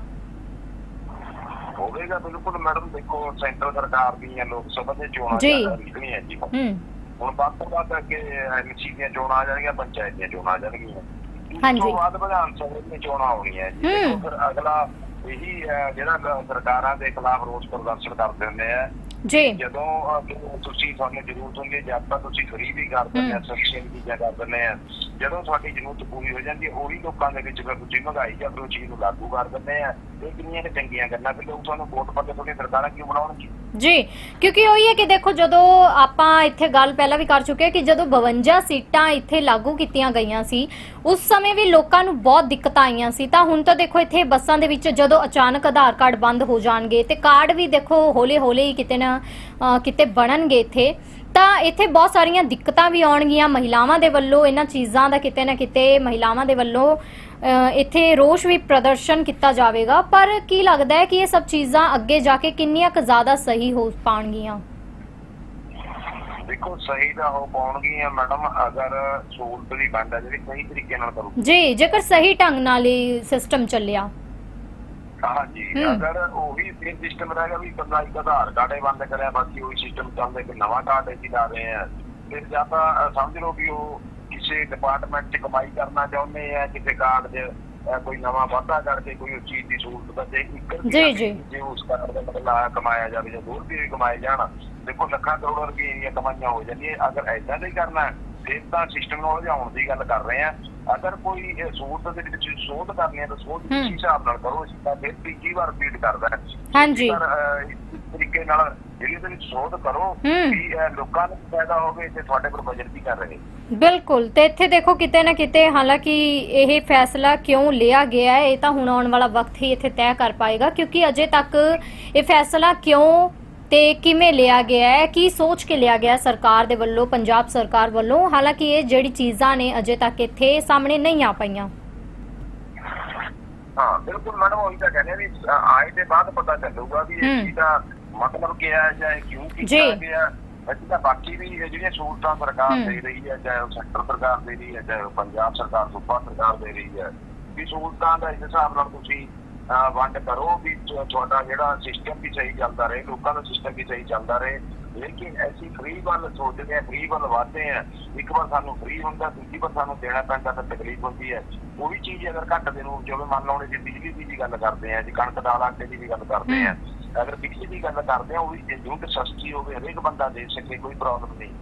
ਹੋਵੇਗਾ ਬਿਲਕੁਲ ਮੈਡਮ ਦੇਖੋ ਸੈਂਟਰ ਸਰਕਾਰ ਦੀਆਂ ਲੋਕ ਸਭਾ ਦੇ ਚੋਣਾਂ ਜੀ। ਨਿਕਲੀਆਂ ਜੀ। ਹੂੰ ਹੁਣ ਬਾਅਦ ਤੋਂ ਬਾਅਦ ਅੱਗੇ ਐਮਸੀ ਦੀਆਂ ਚੋਣਾਂ ਆ ਜਾਣਗੀਆਂ ਪੰਚਾਇਤ ਦੀਆਂ ਚੋਣਾਂ ਆ ਜਾਣਗੀਆਂ। ਹਾਂਜੀ। ਤੋਂ ਬਾਅਦ ਵਿਧਾਨ ਸਭਾ ਦੀਆਂ ਚੋਣਾਂ ਆਉਣੀਆਂ ਜੀ। ਦੇਖੋ ਫਿਰ ਅਗਲਾ ਇਹੀ ਹੈ ਜਿਹੜਾ ਸਰਕਾਰਾਂ ਦੇ ਖਿਲਾਫ ਰੋਸ ਪ੍ਰਦਰਸ਼ਨ ਕਰਦੇ ਹੁੰਦੇ ਆ। ਜੀ। ਜਦੋਂ ਤੁਸੀਂ ਤੁਹਾਨੂੰ ਜ਼ਰੂਰਤ ਹੁੰਦੀ ਹੈ ਜਦ ਤੱਕ ਤੁਸੀਂ ਫ੍ਰੀ ਵੀ ਕਰ ਦਿੰਦੇ ਆ। ਸਬਸਿਡੀ ਚੀਜ਼ਾਂ ਕਰ ਦਿੰਦੇ ਆ। ਜਦੋਂ ਤੁਹਾਡੀ ਜ਼ਰੂਰਤ ਪੂਰੀ ਹੋ ਜਾਂਦੀ ਹੈ ਉਹੀ ਲੋਕਾਂ ਦੇ ਵਿੱਚ ਫਿਰ ਤੁਸੀਂ ਮਹਿੰਗਾਈ ਜਾਂ ਫਿਰ ਉਹ ਚੀਜ਼ ਨੂੰ ਲਾਗੂ ਕਰ ਦਿੰਦੇ ਆ। ਇਹ ਕਿੰਨੀਆਂ ਕੁ ਚੰਗੀਆਂ ਗੱਲਾਂ ਫਿਰ ਲੋਕ ਤੁਹਾਨੂੰ ਵੋਟ ਪਾ ਕੇ ਤੁਹਾਡੀ ਸਰਕਾਰਾਂ ਕਿਉਂ ਬਣਾਉਣਗੇ ਜੀ, ਕਿਉਂਕਿ ਉਹੀ ਹੈ ਕਿ ਦੇਖੋ ਜਦੋਂ ਆਪਾਂ ਇੱਥੇ ਗੱਲ ਪਹਿਲਾਂ ਵੀ ਕਰ ਚੁੱਕੇ ਹਾਂ ਕਿ ਜਦੋਂ 52 ਸੀਟਾਂ ਇੱਥੇ ਲਾਗੂ ਕੀਤੀਆਂ ਗਈਆਂ ਸੀ, ਉਸ ਸਮੇਂ ਵੀ ਲੋਕਾਂ ਨੂੰ ਬਹੁਤ ਦਿੱਕਤਾਂ ਆਈਆਂ ਸੀ। ਤਾਂ ਹੁਣ ਤਾਂ ਦੇਖੋ ਇੱਥੇ ਬੱਸਾਂ ਦੇ ਵਿੱਚ ਜਦੋਂ ਅਚਾਨਕ ਆਧਾਰ ਕਾਰਡ ਬੰਦ ਹੋ ਜਾਣਗੇ ਤੇ ਕਾਰਡ ਵੀ ਦੇਖੋ ਹੌਲੇ ਹੌਲੇ ਹੀ ਕਿਤੇ ਨਾ ਕਿਤੇ ਬਣਨਗੇ ਇੱਥੇ। ਤਾਂ ਇੱਥੇ ਬਹੁਤ ਸਾਰੀਆਂ ਦਿੱਕਤਾਂ ਵੀ ਆਉਣਗੀਆਂ ਮਹਿਲਾਵਾਂ ਦੇ ਵੱਲੋਂ, ਇਹਨਾਂ ਚੀਜ਼ਾਂ ਦਾ ਕਿਤੇ ਨਾ ਕਿਤੇ ਮਹਿਲਾਵਾਂ ਦੇ ਵੱਲੋਂ ਇੱਥੇ ਰੋਸ਼ ਵੀ ਪ੍ਰਦਰਸ਼ਨ ਕੀਤਾ ਜਾਵੇਗਾ। ਪਰ ਕੀ ਲੱਗਦਾ ਹੈ ਕਿ ਇਹ ਸਭ ਚੀਜ਼ਾਂ ਅੱਗੇ ਜਾ ਕੇ ਕਿੰਨੀਆਂ ਕੁ ਜ਼ਿਆਦਾ ਸਹੀ ਹੋ ਪਾਣਗੀਆਂ ਦੇਖੋ ਸਹੀ ਤਾਂ ਹੋ ਪਾਉਣਗੀਆਂ ਮੈਡਮ ਅਗਰ ਸਹੂਲਤ ਦੀ ਵੰਡ ਹੈ ਜਿਹੜੀ ਸਹੀ ਤਰੀਕੇ ਨਾਲ ਕਰੂ। ਜੀ ਜੇਕਰ ਸਹੀ ਢੰਗ ਨਾਲ ਇਹ ਸਿਸਟਮ ਚੱਲਿਆ। ਹਾਂਜੀ ਹੂੰ। ਅਗਰ ਉਹੀ ਸੇਮ ਸਿਸਟਮ ਰਹੇਗਾ ਵੀ ਬੰਦਾ ਇੱਕ ਆਧਾਰ ਕਾਰਡ ਹੀ ਬੰਦ ਕਰਿਆ ਬਾਕੀ ਉਹੀ ਸਿਸਟਮ ਚੱਲਦਾ ਕਿ ਨਵਾਂ ਕਾਰਡ ਅਸੀਂ ਲਾ ਰਹੇ ਆ ਫਿਰ ਜਾਂ ਤਾਂ ਸਮਝ ਲਓ ਵੀ ਉਹ ਕਿਸੇ ਡਿਪਾਰਟਮੈਂਟ 'ਚ ਕਮਾਈ ਕਰਨਾ ਚਾਹੁੰਦੇ ਆ ਕਿਸੇ ਕਾਰਡ 'ਚ ਕੋਈ ਨਵਾਂ ਵਾਧਾ ਕਰਕੇ ਕੋਈ ਉਸ ਚੀਜ਼ ਦੀ ਸਹੂਲਤ ਇੱਕ ਰੁਪਈਆ ਜੀ, ਜੀ। ਜੇ ਉਸ ਕਾਰਡ ਦਾ ਮਤਲਬ ਕਮਾਇਆ ਜਾਵੇ ਜਾਂ ਦੋ ਰੁਪਏ ਵੀ ਕਮਾਏ ਜਾਣ ਦੇਖੋ ਲੱਖਾਂ ਕਰੋੜ ਰੁਪਏ ਦੀਆਂ ਕਮਾਈਆਂ ਹੋ ਜਾਂਦੀਆਂ ਅਗਰ ਐਦਾਂ ਦਾ ਹੀ ਕਰਨਾ ਫਿਰ ਤਾਂ ਸਿਸਟਮ ਨੂੰ ਉਲਝਾਉਣ ਦੀ ਗੱਲ ਕਰ ਰਹੇ ਆ ਅਗਰ ਕੋਈ ਸਹੂਲਤ ਦੇ ਵਿੱਚ ਸੋਧ ਕਰਨੀ ਹੈ ਤਾਂ ਸੋਧ। ਇਸ ਹਿਸਾਬ ਨਾਲ ਕਰੋ ਅਸੀਂ ਤਾਂ ਫਿਰ ਤੀਜੀ ਵਾਰ ਰਿਪੀਟ ਕਰਦਾ ਹੈ। ਹਾਂਜੀ। ਪਰ, ਇਸ ਤਰੀਕੇ ਨਾਲ ਜਿਹੜੀ ਇਹਦੇ ਵਿੱਚ ਸੋਧ ਕਰੋ। ਵੀ ਅਹ, ਲੋਕਾਂ ਨੂੰ ਫਾਇਦਾ ਹੋਵੇ ਤੇ ਤੁਹਾਡੇ ਕੋਲ ਬਜਟ ਵੀ ਕਰ ਰਹੇ ਬਿਲਕੁਲ ਤੇ ਇੱਥੇ ਦੇਖੋ ਕਿਤੇ ਨਾ ਕਿਤੇ ਹਾਲਾਂਕਿ ਇਹ ਫੈਸਲਾ ਕਿਉਂ ਲਿਆ ਗਿਆ ਹੈ ਇਹ ਤਾਂ ਹੁਣ ਆਉਣ ਵਾਲਾ ਵਕਤ ਹੀ ਇੱਥੇ ਤੈਅ ਕਰ ਪਾਏਗਾ ਕਿਉਂਕਿ ਅਜੇ ਤੱਕ ਇਹ ਫੈਸਲਾ ਕਿਉਂ ਤੇ ਕਿਵੇਂ ਲਿਆ ਗਿਆ ਹੈ ਕੀ ਸੋਚ ਕੇ ਲਿਆ ਗਿਆ ਸਰਕਾਰ ਦੇ ਵੱਲੋਂ ਪੰਜਾਬ ਸਰਕਾਰ ਵੱਲੋਂ ਹਾਲਾਂਕਿ ਇਹ ਜਿਹੜੀ ਚੀਜ਼ਾਂ ਨੇ ਅਜੇ ਤੱਕ ਇੱਥੇ ਸਾਹਮਣੇ ਨਹੀਂ ਆ ਪਈਆਂ ਹਾਂ ਬਿਲਕੁਲ ਮੈਡਮ ਉਹੀ ਤਾਂ ਕਹਿੰਦੇ ਵੀ ਆਏ ਦੇ ਬਾਅਦ ਪਤਾ ਚੱਲੂਗਾ ਵੀ। ਇਹ ਚੀਜ਼ ਮਤਲਬ ਕੀ ਹੈ ਜਾਂ ਇਹ ਕਿਉਂ ਜੀ। ਕੀਤਾ ਗਿਆ ਅਸੀਂ ਤਾਂ ਬਾਕੀ ਵੀ ਇਹ ਜਿਹੜੀਆਂ ਸਹੂਲਤਾਂ ਸਰਕਾਰ। ਦੇ ਰਹੀ ਹੈ ਚਾਹੇ ਉਹ ਸੈਂਟਰ ਸਰਕਾਰ ਦੇ ਰਹੀ ਹੈ ਚਾਹੇ ਉਹ ਪੰਜਾਬ ਸਰਕਾਰ ਸੂਬਾ ਸਰਕਾਰ ਦੇ ਰਹੀ ਹੈ ਵੀ ਸਹੂਲਤਾਂ ਦਾ ਇਸ ਹਿਸਾਬ ਨਾਲ ਤੁਸੀਂ ਅਹ, ਵੰਡ ਕਰੋ ਵੀ ਤੁ- ਤੁਹਾਡਾ ਜਿਹੜਾ ਸਿਸਟਮ ਵੀ ਸਹੀ ਚੱਲਦਾ ਰਹੇ ਲੋਕਾਂ ਦਾ ਸਿਸਟਮ ਵੀ ਸਹੀ ਚੱਲਦਾ ਰਹੇ ਲੇਕਿਨ ਅਸੀਂ ਫ੍ਰੀ ਵੱਲ ਸੋਚਦੇ ਹਾਂ ਫ੍ਰੀ ਵੱਲ ਵਧਦੇ ਹਾਂ ਇੱਕ ਵਾਰ ਸਾਨੂੰ ਫ੍ਰੀ ਹੁੰਦਾ ਦੂਜੀ ਵਾਰ ਸਾਨੂੰ ਦੇਣਾ ਪੈਂਦਾ ਤਾਂ ਤਕਲੀਫ ਹੁੰਦੀ ਹੈ ਉਹ ਵੀ ਚੀਜ਼ ਅਗਰ ਘੱਟ ਦੇ ਨੂੰ ਜਿਵੇਂ ਮੰਨ ਲਓ ਹੁਣ ਅਸੀਂ ਬਿਜਲੀ ਦੀ ਵੀ ਗੱਲ ਕਰਦੇ ਹਾਂ ਜੀ ਕਣਕ ਦਾਲ ਆਟੇ ਦੀ ਵੀ ਗੱਲ ਕਰਦੇ ਹਾਂ ਅਗਰ ਬਿਜਲੀ ਦੀ ਗੱਲ ਕਰਦੇ ਹਾਂ, ਉਹ ਵੀ ਜੇ ਯੂਨਿਟ ਸਸਤੀ ਹੋਵੇ, ਹਰੇਕ ਬੰਦਾ ਦੇ ਸਕੇ, ਕੋਈ ਪ੍ਰੋਬਲਮ ਨਹੀਂ।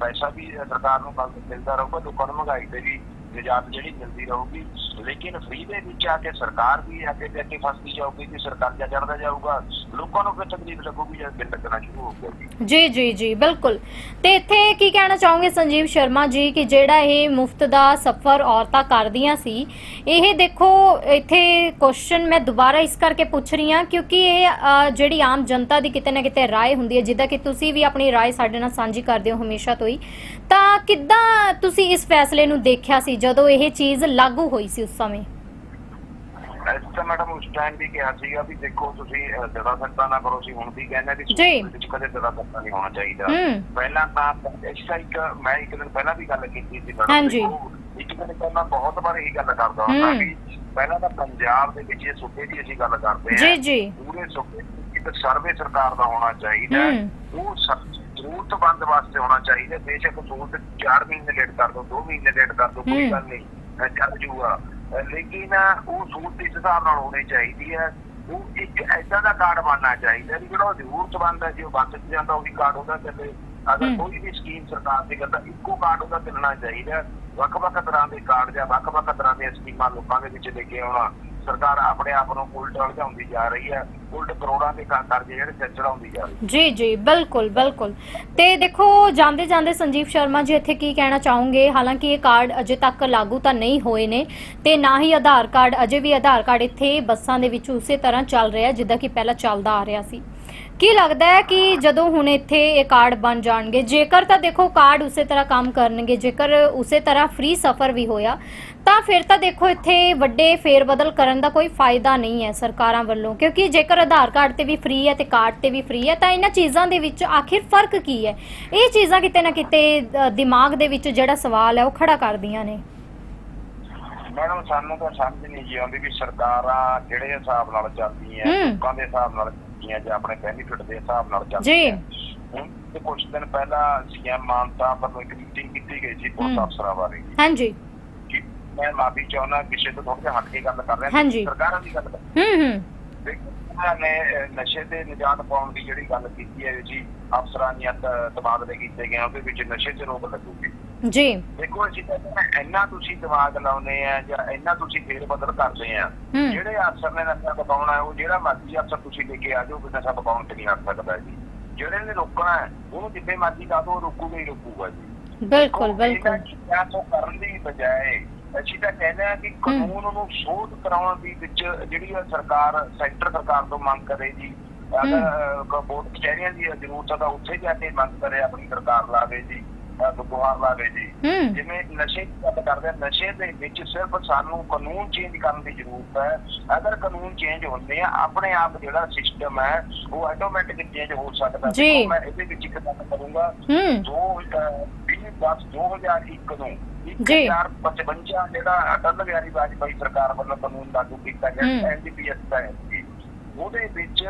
ਪੈਸਾ ਵੀ ਸਰਕਾਰ ਨੂੰ ਮਿਲਦਾ ਰਹੂਗਾ, ਲੋਕਾਂ ਨੂੰ ਮਹਿੰਗਾਈ ਤੇ ਵੀ ਨਿਜਾਤ ਜਿਹੜੀ ਮਿਲਦੀ ਰਹੂਗੀ ਲੇਕਿਨ ਫ੍ਰੀ ਦੇ ਵਿੱਚ ਆ ਕੇ ਸਰਕਾਰ ਵੀ ਅੱਗੇ ਤੇ ਅੱਗੇ ਫਸਦੀ ਜਾਊਗੀ ਕਿ ਸਰਕਾਰ ਜਾਂ ਚੜਦਾ ਜਾਊਗਾ ਲੋਕਾਂ ਨੂੰ ਫਿਰ ਤਕਲੀਫ ਲੱਗੂਗੀ ਜਦ ਬਿੱਲ ਲੱਗਣਾ ਸ਼ੁਰੂ ਹੋ ਗਿਆ ਜੀ ਜੀ ਜੀ ਜੀ ਬਿਲਕੁਲ ਤੇ ਇੱਥੇ ਕੀ ਕਹਿਣਾ ਚਾਹੋਗੇ ਸੰਜੀਵ ਸ਼ਰਮਾ ਜੀ ਕਿ ਜਿਹੜਾ ਇਹ ਮੁਫਤ ਦਾ ਸਫ਼ਰ ਔਰਤਾਂ ਕਰਦੀਆਂ ਸੀ ਇਹ ਦੇਖੋ ਇੱਥੇ ਕੁਐਸਚਨ ਮੈਂ ਦੁਬਾਰਾ ਇਸ ਕਰਕੇ ਪੁੱਛ ਰਹੀ ਹਾਂ ਕਿਉਂਕਿ ਇਹ ਅ, ਜਿਹੜੀ ਆਮ ਜਨਤਾ ਦੀ ਕਿਤੇ ਨਾ ਕਿਤੇ رائے ਹੁੰਦੀ ਹੈ ਜਿੱਦਾਂ ਕਿ ਤੁਸੀਂ ਵੀ ਆਪਣੀ رائے ਸਾਡੇ ਨਾਲ ਸਾਂਝੀ ਕਰਦੇ ਹੋ ਹਮੇਸ਼ਾ ਤੋਂ ਹੀ ਤਾਂ ਕਿੱਦਾਂ ਤੁਸੀਂ ਇਸ ਫੈਸਲੇ ਨੂੰ ਦੇਖਿਆ ਸੀ ਜਦੋਂ ਇਹ ਚੀਜ਼ ਲਾਗੂ ਹੋਈ ਸੀ ਉਸ ਸਮੇਂ ਤਾਂ ਮੈਡਮ ਉਸ ਟਾਈਮ ਵੀ ਕਿਹਾ ਸੀਗਾ ਵੀ ਦੇਖੋ ਤੁਸੀਂ ਅਹ, ਦੜਾ ਨਾ ਕਰੋ ਸੀ ਹੁਣ ਵੀ ਕਹਿੰਦੇ ਵੀ ਜੀ। ਵਿੱਚ ਕਦੇ ਦੜਾ ਸੱਟਾ ਨਹੀਂ ਹੋਣਾ ਚਾਹੀਦਾ ਹੂੰ ਪਹਿਲਾਂ ਤਾਂ ਦਾ ਇੱਕ ਮੈਂ ਇੱਕ ਦਿਨ ਪਹਿਲਾਂ ਵੀ ਗੱਲ ਕੀਤੀ ਸੀ ਮੈਡਮ ਹਾਂਜੀ। ਦੇਖੋ, ਇੱਕ ਦਿਨ ਪਹਿਲਾਂ ਬਹੁਤ ਵਾਰ ਇਹੀ ਗੱਲ ਕਰਦਾ ਹੁੰਦਾ ਹੂੰ। ਵੀ ਪਹਿਲਾਂ ਤਾਂ ਪੰਜਾਬ ਦੇ ਵਿੱਚ ਇਹ ਸੂਬੇ ਦੀ ਅਸੀਂ ਗੱਲ ਕਰਦੇ ਜੀ ਹਾਂ ਜੀ ਪੂਰੇ ਸੂਬੇ ਵਿੱਚ ਇੱਕ ਸਰਵੇ ਸਰਕਾਰ ਦਾ ਹੋਣਾ ਚਾਹੀਦਾ। ਹੂੰ। ਉਹ ਸਰ- ਜ਼ਰੂਰਤਮੰਦ ਵਾਸਤੇ ਹੋਣਾ ਚਾਹੀਦਾ ਬੇਸ਼ੱਕ ਜ਼ਰੂਰਤ 4 ਮਹੀਨੇ ਲੇਟ ਕਰ ਦੋ 2 ਮਹੀਨੇ ਲੇਟ ਕਰ ਦੋ ਕੋਈ। ਗੱਲ ਨਹੀਂ ਚੱਲ ਜੂਗਾ। ਲੇਕਿਨ ਉਹ ਸਹੂਲਤ ਇਸ ਹਿਸਾਬ ਨਾਲ ਹੋਣੀ ਚਾਹੀਦੀ ਹੈ। ਉਹ ਇੱਕ ਐਦਾਂ ਦਾ ਕਾਰਡ ਬਣਨਾ ਚਾਹੀਦਾ ਵੀ ਜਿਹੜਾ ਉਹ ਜ਼ਰੂਰਤਮੰਦ ਹੈ ਜੇ ਉਹ ਬਚ ਜਾਂਦਾ ਉਹੀ ਕਾਰਡ ਉਹਦਾ ਚੱਲੇ ਅਗਰ। ਕੋਈ ਵੀ ਸਕੀਮ ਸਰਕਾਰ ਦੀ ਕਰਦਾ ਇੱਕੋ ਕਾਰਡ ਉਹਦਾ ਚੱਲਣਾ ਚਾਹੀਦਾ। ਵੱਖ-ਵੱਖ ਤਰ੍ਹਾਂ ਦੇ ਕਾਰਡ ਜਾਂ ਵੱਖ-ਵੱਖ ਤਰ੍ਹਾਂ ਦੀਆਂ ਸਕੀਮਾਂ ਲੋਕਾਂ ਦੇ ਵਿੱਚ ਲੈ ਕੇ ਆਉਣਾ। ਸਰਕਾਰ ਆਪਣੇ ਆਪ ਨੂੰ ਉਲਟ ਉਲਝਾਉਂਦੀ ਜਾ ਰਹੀ ਹੈ ਉਲਟ ਕਰੋੜਾਂ ਦੇ ਕਰਜ਼ੇ ਜਿਹੜੇ ਸਿਰ ਚੜਾਉਂਦੀ ਜਾ ਰਹੀ ਹੈ। ਜੀ ਜੀ, ਬਿਲਕੁਲ ਬਿਲਕੁਲ। ਤੇ ਦੇਖੋ ਜਾਂਦੇ ਜਾਂਦੇ ਸੰਜੀਵ ਸ਼ਰਮਾ ਜੀ ਇੱਥੇ ਕੀ ਕਹਿਣਾ ਚਾਹੋਗੇ? ਹਾਲਾਂਕਿ ਇਹ ਕਾਰਡ ਅਜੇ ਤੱਕ ਲਾਗੂ ਤਾਂ ਨਹੀਂ ਹੋਏ ਨੇ, ਤੇ ਨਾ ਹੀ ਆਧਾਰ ਕਾਰਡ, ਅਜੇ ਵੀ ਆਧਾਰ ਕਾਰਡ ਇੱਥੇ ਬੱਸਾਂ ਦੇ ਵਿੱਚ ਉਸੇ ਤਰ੍ਹਾਂ ਚੱਲ ਰਿਹਾ, ਜਿੱਦਾਂ ਕਿ ਪਹਿਲਾਂ ਚੱਲਦਾ ਆ ਰਿਹਾ ਸੀ। ਕੀ ਲੱਗਦਾ ਹੈ ਕਿ ਜਦੋਂ ਹੁਣ ਇੱਥੇ ਇਹ ਕਾਰਡ ਬਣ ਜਾਣਗੇ? ਜੇਕਰ ਤਾਂ ਦੇਖੋ, ਕਾਰਡ ਉਸੇ ਤਰ੍ਹਾਂ ਕੰਮ ਕਰਨਗੇ, ਜੇਕਰ ਉਸੇ ਤਰ੍ਹਾਂ ਫ੍ਰੀ ਸਫ਼ਰ ਵੀ ਹੋਇਆ ਤਾਂ ਫਿਰ ਤਾਂ ਦੇਖੋ ਇੱਥੇ ਵੱਡੇ ਫੇਰ ਬਦਲ ਕਰਨ ਦਾ ਕੋਈ ਫਾਇਦਾ ਨਹੀਂ ਹੈ ਸਰਕਾਰਾਂ ਵੱਲੋਂ ਕਿਉਂਕਿ ਜੇਕਰ ਆਧਾਰ ਕਾਰਡ ਤੇ ਵੀ ਫ੍ਰੀ ਹੈ ਤੇ ਕਾਰਡ ਤੇ ਵੀ ਫ੍ਰੀ ਹੈ ਤਾਂ ਇਹਨਾਂ ਚੀਜ਼ਾਂ ਦੇ ਵਿੱਚ ਆਖਿਰ ਫ਼ਰਕ ਕੀ ਹੈ ਇਹ ਚੀਜ਼ਾਂ ਕਿਤੇ ਨਾ ਕਿਤੇ ਅ, ਦਿਮਾਗ ਦੇ ਵਿੱਚ ਜਿਹੜਾ ਸਵਾਲ ਹੈ ਉਹ ਖੜਾ ਕਰਦੀਆਂ ਨੇ ਮੈਡਮ ਸਾਨੂੰ ਤਾਂ ਸਮਝ ਨਹੀਂ ਜੀ ਆਉਂਦੀ ਵੀ ਸਰਕਾਰਾਂ ਜਿਹੜੇ ਹਿਸਾਬ ਨਾਲ ਚੱਲਦੀਆਂ ਹੂੰ। ਲੋਕਾਂ ਦੇ ਹਿਸਾਬ ਨਾਲ ਚੱਲਦੀਆਂ ਜਾਂ ਆਪਣੇ ਬੈਨੀਫਿਟ ਦੇ ਹਿਸਾਬ ਨਾਲ ਜੀ। ਚੱਲਦੀਆਂ ਹੁਣ ਤੇ ਕੁਝ ਦਿਨ ਪਹਿਲਾਂ ਸੀਐਮ ਮਾਨ ਸਾਹਿਬ ਵੱਲੋਂ ਇੱਕ ਮੀਟਿੰਗ ਕੀਤੀ ਗਈ ਸੀ ਪੁਲਿਸ। ਅਫਸਰਾਂ ਬਾਰੇ ਹਾਂਜੀ ਮੈਂ ਮਾਫੀ ਚਾਹੁੰਦਾ ਕਿਸੇ ਤੋਂ ਥੋੜਾ ਜਿਹਾ ਹਟ ਕੇ ਗੱਲ ਕਰ ਰਿਹਾ ਹਾਂਜੀ। ਸਰਕਾਰਾਂ ਦੀ ਗੱਲ ਕਰ ਹੂੰ ਹੂੰ। ਦੇਖੋ, ਉਹਨਾਂ ਨੇ ਅਹ, ਨਸ਼ੇ ਤੇ ਨਿਜਾਤ ਪਾਉਣ ਦੀ ਜਿਹੜੀ ਗੱਲ ਕੀਤੀ ਹੈ ਜੀ ਅਫਸਰਾਂ ਦੀਆਂ ਤ- ਤਬਾਦਲੇ ਕੀਤੇ ਗਏ ਆ, ਉਹਦੇ ਵਿੱਚ ਨਸ਼ੇ ਤੇ ਰੋਕ ਲੱਗੂਗੀ। ਜੀ। ਦੇਖੋ ਅਸੀਂ ਕਹਿੰਦੇ ਇੰਨਾ ਤੁਸੀਂ ਦਿਮਾਗ ਲਾਉਨੇ ਆ ਜਾਂ ਇੰਨਾ ਤੁਸੀਂ ਫੇਰ ਬਦਲ ਕਰਦੇ ਆ ਹੂੰ। ਜਿਹੜੇ ਅਫਸਰ ਨੇ ਨਸ਼ਾ ਬਕਾਉਣਾ ਹੈ ਉਹ ਜਿਹੜਾ ਮਰਜ਼ੀ ਅਫਸਰ ਤੁਸੀਂ ਲੈ ਕੇ ਆ ਜਾਓ ਕਿ ਨਸ਼ਾ ਬਕਾਉਣ ਤੇ ਨਹੀਂ ਹਟ ਸਕਦਾ ਜੀ। ਜਿਹੜੇ ਨੇ ਰੋਕਣਾ ਹੈ ਉਹਨੂੰ ਜਿੱਥੇ ਮਰਜ਼ੀ ਲਾ ਦਿਓ ਉਹ ਰੋਕੂਗਾ ਹੀ ਰੋਕੂਗਾ ਜੀ। ਬਿਲਕੁਲ ਦੇਖੋ, ਇਹਨਾਂ ਬਿਲਕੁਲ ਚੀਜ਼ਾਂ ਤੋਂ ਕਰਨ ਦੀ ਬਜਾਏ ਅਸੀਂ ਤਾਂ ਕਹਿੰਦੇ ਆ ਕਿ ਕਾਨੂੰਨ ਨੂੰ ਸੋਧ ਕਰਾਉਣ ਦੀ ਵਿੱਚ ਜਿਹੜੀ ਆ ਸਰਕਾਰ ਸੈਂਟਰ ਸਰਕਾਰ ਤੋਂ ਮੰਗ ਕਰੇ ਜੀ। ਕੋਰਟ ਕਚਹਿਰੀਆਂ ਦੀ ਜ਼ਰੂਰਤ ਹੈ ਤਾਂ ਉੱਥੇ ਜਾ ਕੇ ਮੰਗ ਕਰੇ ਆਪਣੀ ਸਰਕਾਰ ਲਾਵੇ ਜੀ ਗੁਹਾਰ ਲਾਵੇ ਜੀ। ਹੂੰ। ਜਿਵੇਂ ਨਸ਼ੇ ਦੀ ਗੱਲ ਕਰਦੇ ਆ ਨਸ਼ੇ ਦੇ ਵਿੱਚ ਸਿਰਫ ਸਾਨੂੰ ਕਾਨੂੰਨ ਚੇਂਜ ਕਰਨ ਦੀ ਜ਼ਰੂਰਤ ਹੈ। ਅਗਰ ਕਾਨੂੰਨ ਚੇਂਜ ਹੁੰਦੇ ਆ ਆਪਣੇ ਆਪ ਜਿਹੜਾ ਸਿਸਟਮ ਹੈ ਉਹ ਆਟੋਮੈਟਿਕ ਚੇਂਜ ਹੋ ਸਕਦਾ। ਦੇਖੋ, ਮੈਂ ਇਹਦੇ ਵਿੱਚ ਇੱਕ ਗੱਲ ਕਰੂੰਗਾ। ਹੂੰ। ਦੋ 20 10 2001 ਨੂੰ। 1055 ਜਿਹੜਾ ਅਟਲ ਬਿਹਾਰੀ ਵਾਜਪਾਈ ਸਰਕਾਰ ਵੱਲੋਂ ਕਾਨੂੰਨ ਲਾਗੂ ਕੀਤਾ ਗਿਆ। ਐਨਡੀਪੀਐਸ ਦਾ ਜੀ। ਉਹਦੇ ਵਿੱਚ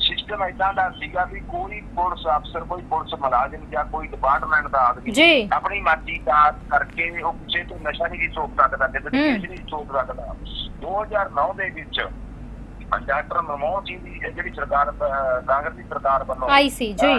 ਸਿਸਟਮ ਇਦਾਂ ਦਾ ਸੀਗਾ ਵੀ ਕੋਈ ਪੁਲਿਸ ਅਫਸਰ ਕੋਈ ਪੁਲਿਸ ਮੁਲਾਜ਼ਮ ਜਾਂ ਕੋਈ ਡਿਪਾਰਟਮੈਂਟ ਦਾ ਆਦਮੀ ਜੀ ਆਪਣੀ ਮਰਜ਼ੀ ਦਾ ਕਰਕੇ ਉਹ ਕਿਸੇ ਤੋਂ ਨਸ਼ਾ ਨਹੀਂ ਸੋਕ ਸਕਦਾ ਤੋਂ। ਕਿਸੇ ਨਹੀਂ ਸੋਕ ਸਕਦਾ 2009 ਦੇ ਵਿੱਚ ਡਾਕਟਰ ਮਨਮੋਹਨ ਸਿੰਘ ਦੀ ਜਿਹੜੀ ਸਰਕਾਰ ਕਾਂਗਰਸ ਦੀ ਸਰਕਾਰ ਵੱਲੋਂ ਆਈ ਸੀ ਜੀ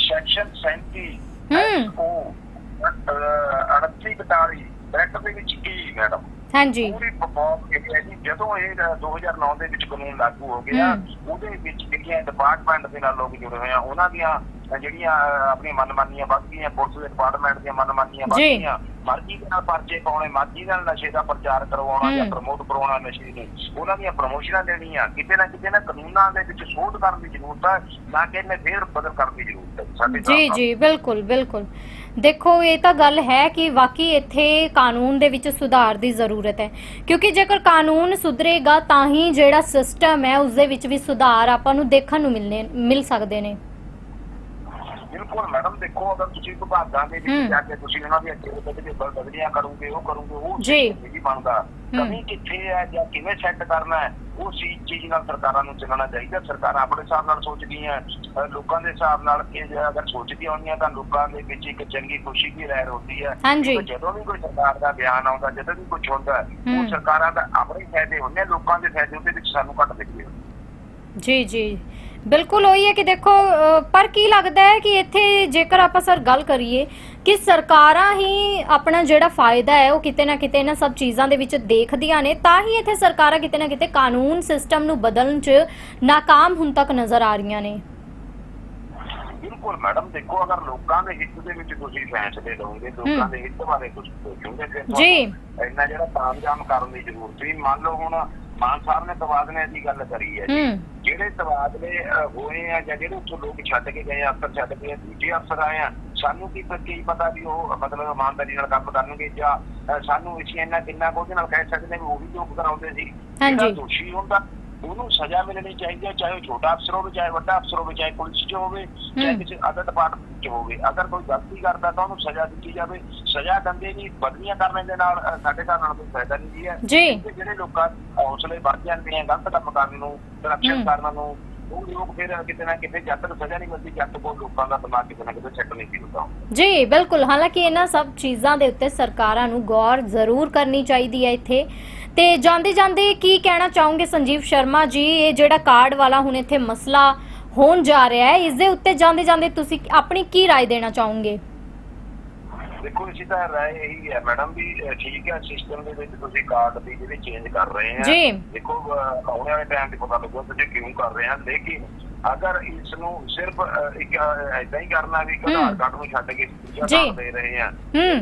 ਸੈਕਸ਼ਨ 37 ਹੂੰ। ਉਹ 3842 ਬ੍ਰੈਕਟ ਦੇ ਵਿੱਚ ਕੀ ਮੈਡਮ ਹਾਂਜੀ ਪੂਰੀ ਪਰਫਾਰਮ ਕੀਤੀ ਹੈ ਜੀ ਜਦੋਂ ਇਹ 2009 ਦੇ ਵਿੱਚ ਕਾਨੂੰਨ ਲਾਗੂ ਹੋ ਗਿਆ। ਉਹਦੇ ਵਿੱਚ ਜਿਹੜੀਆਂ ਡਿਪਾਰਟਮੈਂਟ ਦੇ ਨਾਲ ਲੋਕ ਜੁੜੇ ਹੋਏ ਆ ਉਹਨਾਂ ਦੀਆਂ ਜਿਹੜੀਆਂ ਆਪਣੀਆਂ ਮਨਮਾਨੀਆਂ ਵੱਧ ਗਈਆਂ ਪੁਲਿਸ ਦੇ ਡਿਪਾਰਟਮੈਂਟ ਦੀਆਂ ਮਨਮਾਨੀਆਂ ਵੱਧ। ਗਈਆਂ ਮਰਜ਼ੀ ਦੇ ਨਾਲ ਪਰਚੇ ਪਾਉਣੇ ਮਰਜ਼ੀ ਨਾਲ ਨਸ਼ੇ ਦਾ ਪ੍ਰਚਾਰ ਕਰਵਾਉਣਾ ਜਾਂ। ਪ੍ਰਮੋਟ ਕਰਵਾਉਣਾ ਨਸ਼ੇ ਨੂੰ ਉਹਨਾਂ ਦੀਆਂ ਪ੍ਰਮੋਸ਼ਨਾਂ ਦੇਣੀਆਂ ਕਿਤੇ ਨਾ ਕਿਤੇ ਨਾ ਕਾਨੂੰਨਾਂ ਦੇ ਵਿੱਚ ਸੋਧ ਕਰਨ ਦੀ ਜ਼ਰੂਰਤ ਹੈ ਨਾ ਕਿ ਇਹਨੇ ਫੇਰ ਬਦਲ ਕਰਨ ਦੀ ਜ਼ਰੂਰਤ ਹੈ ਸਾਡੇ ਜੀ। ਜੀ ਬਿਲਕੁਲ ਬਿਲਕੁਲ ਦੇਖੋ ਇਹ ਤਾਂ ਗੱਲ ਹੈ ਕਿ ਵਾਕਈ ਇੱਥੇ ਕਾਨੂੰਨ ਦੇ ਵਿੱਚ ਸੁਧਾਰ ਦੀ ਜ਼ਰੂਰਤ ਹੈ ਕਿਉਂਕਿ ਜੇਕਰ ਕਾਨੂੰਨ ਸੁਧਰੇਗਾ ਤਾਂ ਹੀ ਜਿਹੜਾ ਸਿਸਟਮ ਹੈ ਉਸ ਦੇ ਵਿੱਚ ਵੀ ਸੁਧਾਰ ਆਪਾਂ ਨੂੰ ਦੇਖਣ ਨੂੰ ਮਿਲਨੇ ਮਿਲ ਸਕਦੇ ਨੇ ਬਿਲਕੁਲ ਮੈਡਮ ਦੇਖੋ ਅਗਰ ਤੁਸੀਂ ਵਿਭਾਗਾਂ ਦੇ। ਵਿੱਚ ਜਾ ਕੇ ਤੁਸੀਂ ਉਹਨਾਂ ਦੀ ਅੱਗੇ ਬਦਲੇ ਬਦਲੀਆਂ ਕਰੋਗੇ ਉਹ ਕਰੋਗੇ ਉਹ ਜੀ। ਨਹੀਂ ਬਣਦਾ। ਕਮੀ ਕਿੱਥੇ ਹੈ ਜਾਂ ਕਿਵੇਂ ਸੈੱਟ ਕਰਨਾ ਹੈ ਉਹ ਚੀਜ਼ ਚੀਜ਼ ਨਾਲ ਸਰਕਾਰਾਂ ਨੂੰ ਚੱਲਣਾ ਚਾਹੀਦਾ। ਸਰਕਾਰਾਂ ਆਪਣੇ ਹਿਸਾਬ ਨਾਲ ਸੋਚਦੀਆਂ ਲੋਕਾਂ ਦੇ ਹਿਸਾਬ ਨਾਲ ਕਿ ਜੇ ਅਗਰ ਸੋਚਦੀਆਂ ਹੁੰਦੀਆਂ ਤਾਂ ਲੋਕਾਂ ਦੇ ਵਿੱਚ ਇੱਕ ਚੰਗੀ ਖੁਸ਼ੀ ਦੀ ਲਹਿਰ ਹੁੰਦੀ ਹੈ। ਜਦੋਂ ਵੀ ਕੋਈ ਸਰਕਾਰ ਦਾ ਬਿਆਨ ਆਉਂਦਾ ਜਦੋਂ ਵੀ ਕੁਝ ਹੁੰਦਾ। ਉਹ ਸਰਕਾਰਾਂ ਦਾ ਆਪਣੇ ਫਾਇਦੇ ਹੁੰਦੇ ਲੋਕਾਂ ਦੇ ਫਾਇਦੇ ਉਹਦੇ ਵਿੱਚ ਸਾਨੂੰ ਘੱਟ ਦਿਖਦੇ ਜੀ ਜੀ। ਬਿਲਕੁਲ ਉਹੀ ਹੈ ਕਿ ਦੇਖੋ ਪਰ ਕੀ ਲੱਗਦਾ ਹੈ ਕਿ ਇੱਥੇ ਜੇਕਰ ਆਪਾਂ ਸਰ ਗੱਲ ਕਰੀਏ ਕਿ ਸਰਕਾਰਾਂ ਹੀ ਆਪਣਾ ਜਿਹੜਾ ਫਾਇਦਾ ਹੈ ਉਹ ਕਿਤੇ ਨਾ ਕਿਤੇ ਇਹਨਾਂ ਸਭ ਚੀਜ਼ਾਂ ਦੇ ਵਿੱਚ ਦੇਖਦੀਆਂ ਨੇ ਤਾਂ ਹੀ ਇੱਥੇ ਸਰਕਾਰਾਂ ਕਿਤੇ ਨਾ ਕਿਤੇ ਕਾਨੂੰਨ ਸਿਸਟਮ ਨੂੰ ਬਦਲਣ 'ਚ ਨਾਕਾਮ ਹੁਣ ਤੱਕ ਨਜ਼ਰ ਆ ਰਹੀਆਂ ਨੇ ਬਿਲਕੁਲ ਮੈਡਮ ਦੇਖੋ ਅਗਰ ਲੋਕਾਂ ਦੇ ਹਿੱਤ ਦੇ ਵਿੱਚ ਤੁਸੀਂ ਫੈਸਲੇ ਲਓਗੇ ਲੋਕਾਂ। ਦੇ ਹਿੱਤ ਬਾਰੇ ਕੁਝ ਸੋਚੋਗੇ ਜੀ। ਇੰਨਾ ਜਿਹੜਾ ਤਾਮਜਾਮ ਕਰਨ ਦੀ ਜ਼ਰੂਰਤ ਨਹੀਂ ਮੰਨ ਲਓ ਹੁਣ ਮਾਨ ਸਾਹਿਬ ਨੇ ਤਬਾਦਲੇ ਦੀ ਗੱਲ ਕਰੀ ਹੈ ਜੀ। ਜਿਹੜੇ ਤਬਾਦਲੇ ਹੋਏ ਆ ਜਾਂ ਜਿਹੜੇ ਉੱਥੋਂ ਲੋਕ ਛੱਡ ਕੇ ਗਏ ਆ, ਅਫਸਰ ਛੱਡ ਕੇ ਦੂਜੇ ਅਫਸਰ ਆਏ ਆ ਸਾਨੂੰ ਕੀ ਕੀ ਪਤਾ ਵੀ ਉਹ ਮਤਲਬ ਇਮਾਨਦਾਰੀ ਨਾਲ ਕੰਮ ਕਰਨਗੇ ਜਾਂ ਸਾਨੂੰ ਅਸੀਂ ਇੰਨਾ ਕਿੰਨਾ ਕੁ ਉਹਦੇ ਨਾਲ ਕਹਿ ਸਕਦੇ ਵੀ ਉਹ ਵੀ ਲੋਕ ਕਰਾਉਂਦੇ ਸੀ। ਹਾਂਜੀ। ਜਿਹੜਾ ਦੋਸ਼ੀ ਹੁੰਦਾ ਉਹਨੂੰ ਸਜ਼ਾ ਮਿਲਣੀ ਚਾਹੀਦੀ ਹੈ ਚਾਹੇ ਉਹ ਛੋਟਾ ਅਫਸਰ ਹੋਵੇ ਚਾਹੇ ਵੱਡਾ ਅਫਸਰ ਹੋਵੇ ਚਾਹੇ ਪੁਲਿਸ 'ਚ ਹੋਵੇ ਚਾਹੇ। ਕਿਸੇ ਅਦਰ ਡਿਪਾਰਟਮੈਂਟ 'ਚ ਹੋਵੇ ਅਗਰ ਕੋਈ ਗਲਤੀ ਕਰਦਾ ਤਾਂ ਉਹਨੂੰ ਸਜ਼ਾ ਦਿੱਤੀ ਜਾਵੇ ਸਜ਼ਾ ਦੰਦੇ ਨਹੀਂ ਬਦਲੀਆਂ ਕਰਨ ਦੇ ਨਾਲ ਸਾਡੇ ਘਰ ਨਾਲ ਕੋਈ ਫਾਇਦਾ ਨਹੀਂ ਹੈ ਜਿਹੜੇ ਲੋਕਾਂ ਹੌਸਲੇ ਵੱਧ ਜਾਂਦੇ ਆ ਗਲਤ ਕੰਮ ਕਰਨ ਨੂੰ ਕਰਪਸ਼ਨ। ਕਰਨ ਨੂੰ ਉਹ ਲੋਕ ਫਿਰ ਕਿਤੇ ਨਾ ਕਿਤੇ ਜਦ ਤੱਕ ਸਜ਼ਾ ਨਹੀਂ ਮਿਲਦੀ ਜਦ ਤੱਕ ਉਹ ਲੋਕਾਂ ਦਾ ਦਿਮਾਗ ਕਿਤੇ ਨਾ ਕਿਤੇ ਸੈੱਟ ਨਹੀਂ ਫੀਲ ਹੁੰਦਾ ਜੀ ਬਿਲਕੁਲ ਹਾਲਾਂਕਿ ਇਹਨਾਂ ਸਭ ਚੀਜ਼ਾਂ ਦੇ ਉੱਤੇ ਸਰਕਾਰਾਂ ਨੂੰ ਗੌਰ ਜ਼ਰੂਰ ਕਰਨੀ ਚਾਹੀਦੀ ਹੈ ਇੱਥੇ ਤੇ ਜਾਂਦੇ ਜਾਂਦੇ ਕੀ ਕਹਿਣਾ ਚਾਹੋਗੇ ਸੰਜੀਵ ਸ਼ਰਮਾ ਜੀ ਇਹ ਜਿਹੜਾ ਕਾਰਡ ਵਾਲਾ ਹੁਣ ਇੱਥੇ ਮਸਲਾ ਹੋਣ ਜਾ ਰਿਹਾ ਹੈ ਇਸ ਦੇ ਉੱਤੇ ਜਾਂਦੇ ਜਾਂਦੇ ਤੁਸੀਂ ਆਪਣੀ ਕੀ رائے ਦੇਣਾ ਚਾਹੋਗੇ ਦੇਖੋ ਇਸੇ ਤਾਂ ਰਾਏ ਇਹੀ ਹੈ ਮੈਡਮ ਵੀ ਠੀਕ ਹੈ ਸਿਸਟਮ ਦੇ ਵਿੱਚ ਤੁਸੀਂ ਕਾਰਡ ਦੀ ਜਿਹੜੀ ਚੇਂਜ ਕਰ ਰਹੇ ਆ ਜੀ। ਦੇਖੋ ਆਉਣ ਵਾਲੇ ਟਾਈਮ ਤੇ ਪਤਾ ਲੱਗੂਗਾ ਤੁਸੀਂ ਕਿਉਂ ਕਰ ਰਹੇ ਆ ਲੇਕਿਨ ਅਗਰ ਇਸ ਨੂੰ ਸਿਰਫ ਇੱਕ ਐਦਾਂ ਹੀ ਕਰਨਾ ਵੀ ਹੂੰ। ਆਧਾਰ ਕਾਰਡ ਨੂੰ ਛੱਡ ਕੇ ਦੂਜਾ ਜੀ। ਕਾਰਡ ਦੇ ਰਹੇ ਆ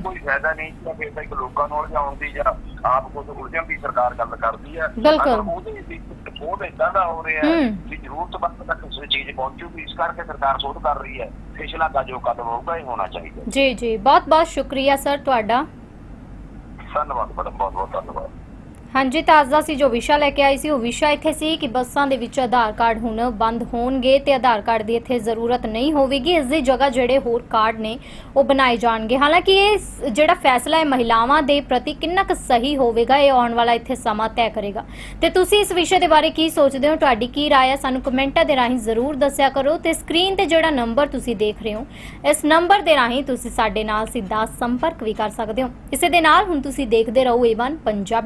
ਕੋਈ ਫਾਇਦਾ ਨਹੀਂ ਤਾਂ ਫਿਰ ਤਾਂ ਇੱਕ ਲੋਕਾਂ ਨੂੰ ਉਲਝਾਉਣ ਦੀ ਜਾਂ ਆਪ ਕੋਲ ਉਲਝਣ ਦੀ ਸਰਕਾਰ ਗੱਲ ਕਰਦੀ ਬਿਲਕੁਲ। ਅਗਰ ਉਹਦੇ ਵਿੱਚ ਸੋਧ ਇਦਾਂ ਦਾ ਹੋ ਰਿਹਾ ਵੀ ਜ਼ਰੂਰਤਮੰਦ ਤੱਕ ਕਿਸੇ ਚੀਜ਼ ਪਹੁੰਚੂਗੀ ਇਸ ਕਰਕੇ ਸਰਕਾਰ ਸੋਧ ਕਰ ਰਹੀ ਹੈ ਪਿਛਲਾ ਦਾ ਜੋ ਕਦਮ ਹੋਊਗਾ ਇਹ ਹੋਣਾ ਚਾਹੀਦਾ। ਜੀ ਜੀ। ਬਹੁਤ ਬਹੁਤ ਸ਼ੁਕਰੀਆ ਸਰ ਤੁਹਾਡਾ। ਧੰਨਵਾਦ ਬਹੁਤ ਬਹੁਤ ਧੰਨਵਾਦ। ਹਾਂਜੀ, ਤਾਜ਼ਾ ਸੀ ਜੋ ਵਿਸ਼ਾ ਲੈ ਕੇ ਆਈ ਸੀ, ਉਹ ਵਿਸ਼ਾ ਇੱਥੇ ਸੀ ਕਿ ਬੱਸਾਂ ਦੇ ਵਿੱਚ ਆਧਾਰ ਕਾਰਡ ਹੁਣ ਬੰਦ ਹੋਣਗੇ ਤੇ ਆਧਾਰ ਕਾਰਡ ਦੀ ਇੱਥੇ ਜ਼ਰੂਰਤ ਨਹੀਂ ਹੋਵੇਗੀ। ਇਸ ਦੀ ਜਗ੍ਹਾ ਜਿਹੜੇ ਹੋਰ ਕਾਰਡ ਨੇ, ਉਹ ਬਣਾਏ ਜਾਣਗੇ। ਹਾਲਾਂਕਿ ਇਹ ਜਿਹੜਾ ਫੈਸਲਾ ਹੈ ਮਹਿਲਾਵਾਂ ਦੇ ਪ੍ਰਤੀ ਕਿੰਨਾ ਕੁ ਸਹੀ ਹੋਵੇਗਾ, ਇਹ ਆਉਣ ਵਾਲਾ ਇੱਥੇ ਸਮਾਂ ਤੈਅ ਕਰੇਗਾ। ਤੇ ਤੁਸੀਂ ਇਸ ਵਿਸ਼ੇ ਦੇ ਬਾਰੇ ਕੀ ਸੋਚਦੇ ਹੋ? ਤੁਹਾਡੀ ਕੀ ਰਾਏ ਹੈ? ਸਾਨੂੰ ਕਮੈਂਟਾਂ ਦੇ ਰਾਹੀਂ ਜ਼ਰੂਰ ਦੱਸਿਆ ਕਰੋ ਤੇ ਸਕਰੀਨ ਤੇ ਜਿਹੜਾ ਨੰਬਰ ਤੁਸੀਂ ਦੇਖ ਰਹੇ ਹੋ, ਇਸ ਨੰਬਰ ਦੇ ਰਾਹੀਂ ਤੁਸੀਂ ਸਾਡੇ ਨਾਲ ਸਿੱਧਾ ਸੰਪਰਕ ਵੀ ਕਰ ਸਕਦੇ ਹੋ। ਇਸੇ ਦੇ ਨਾਲ ਹੁਣ ਤੁਸੀਂ ਦੇਖਦੇ ਰਹੋ ਏਵਨ ਪੰਜਾਬੀ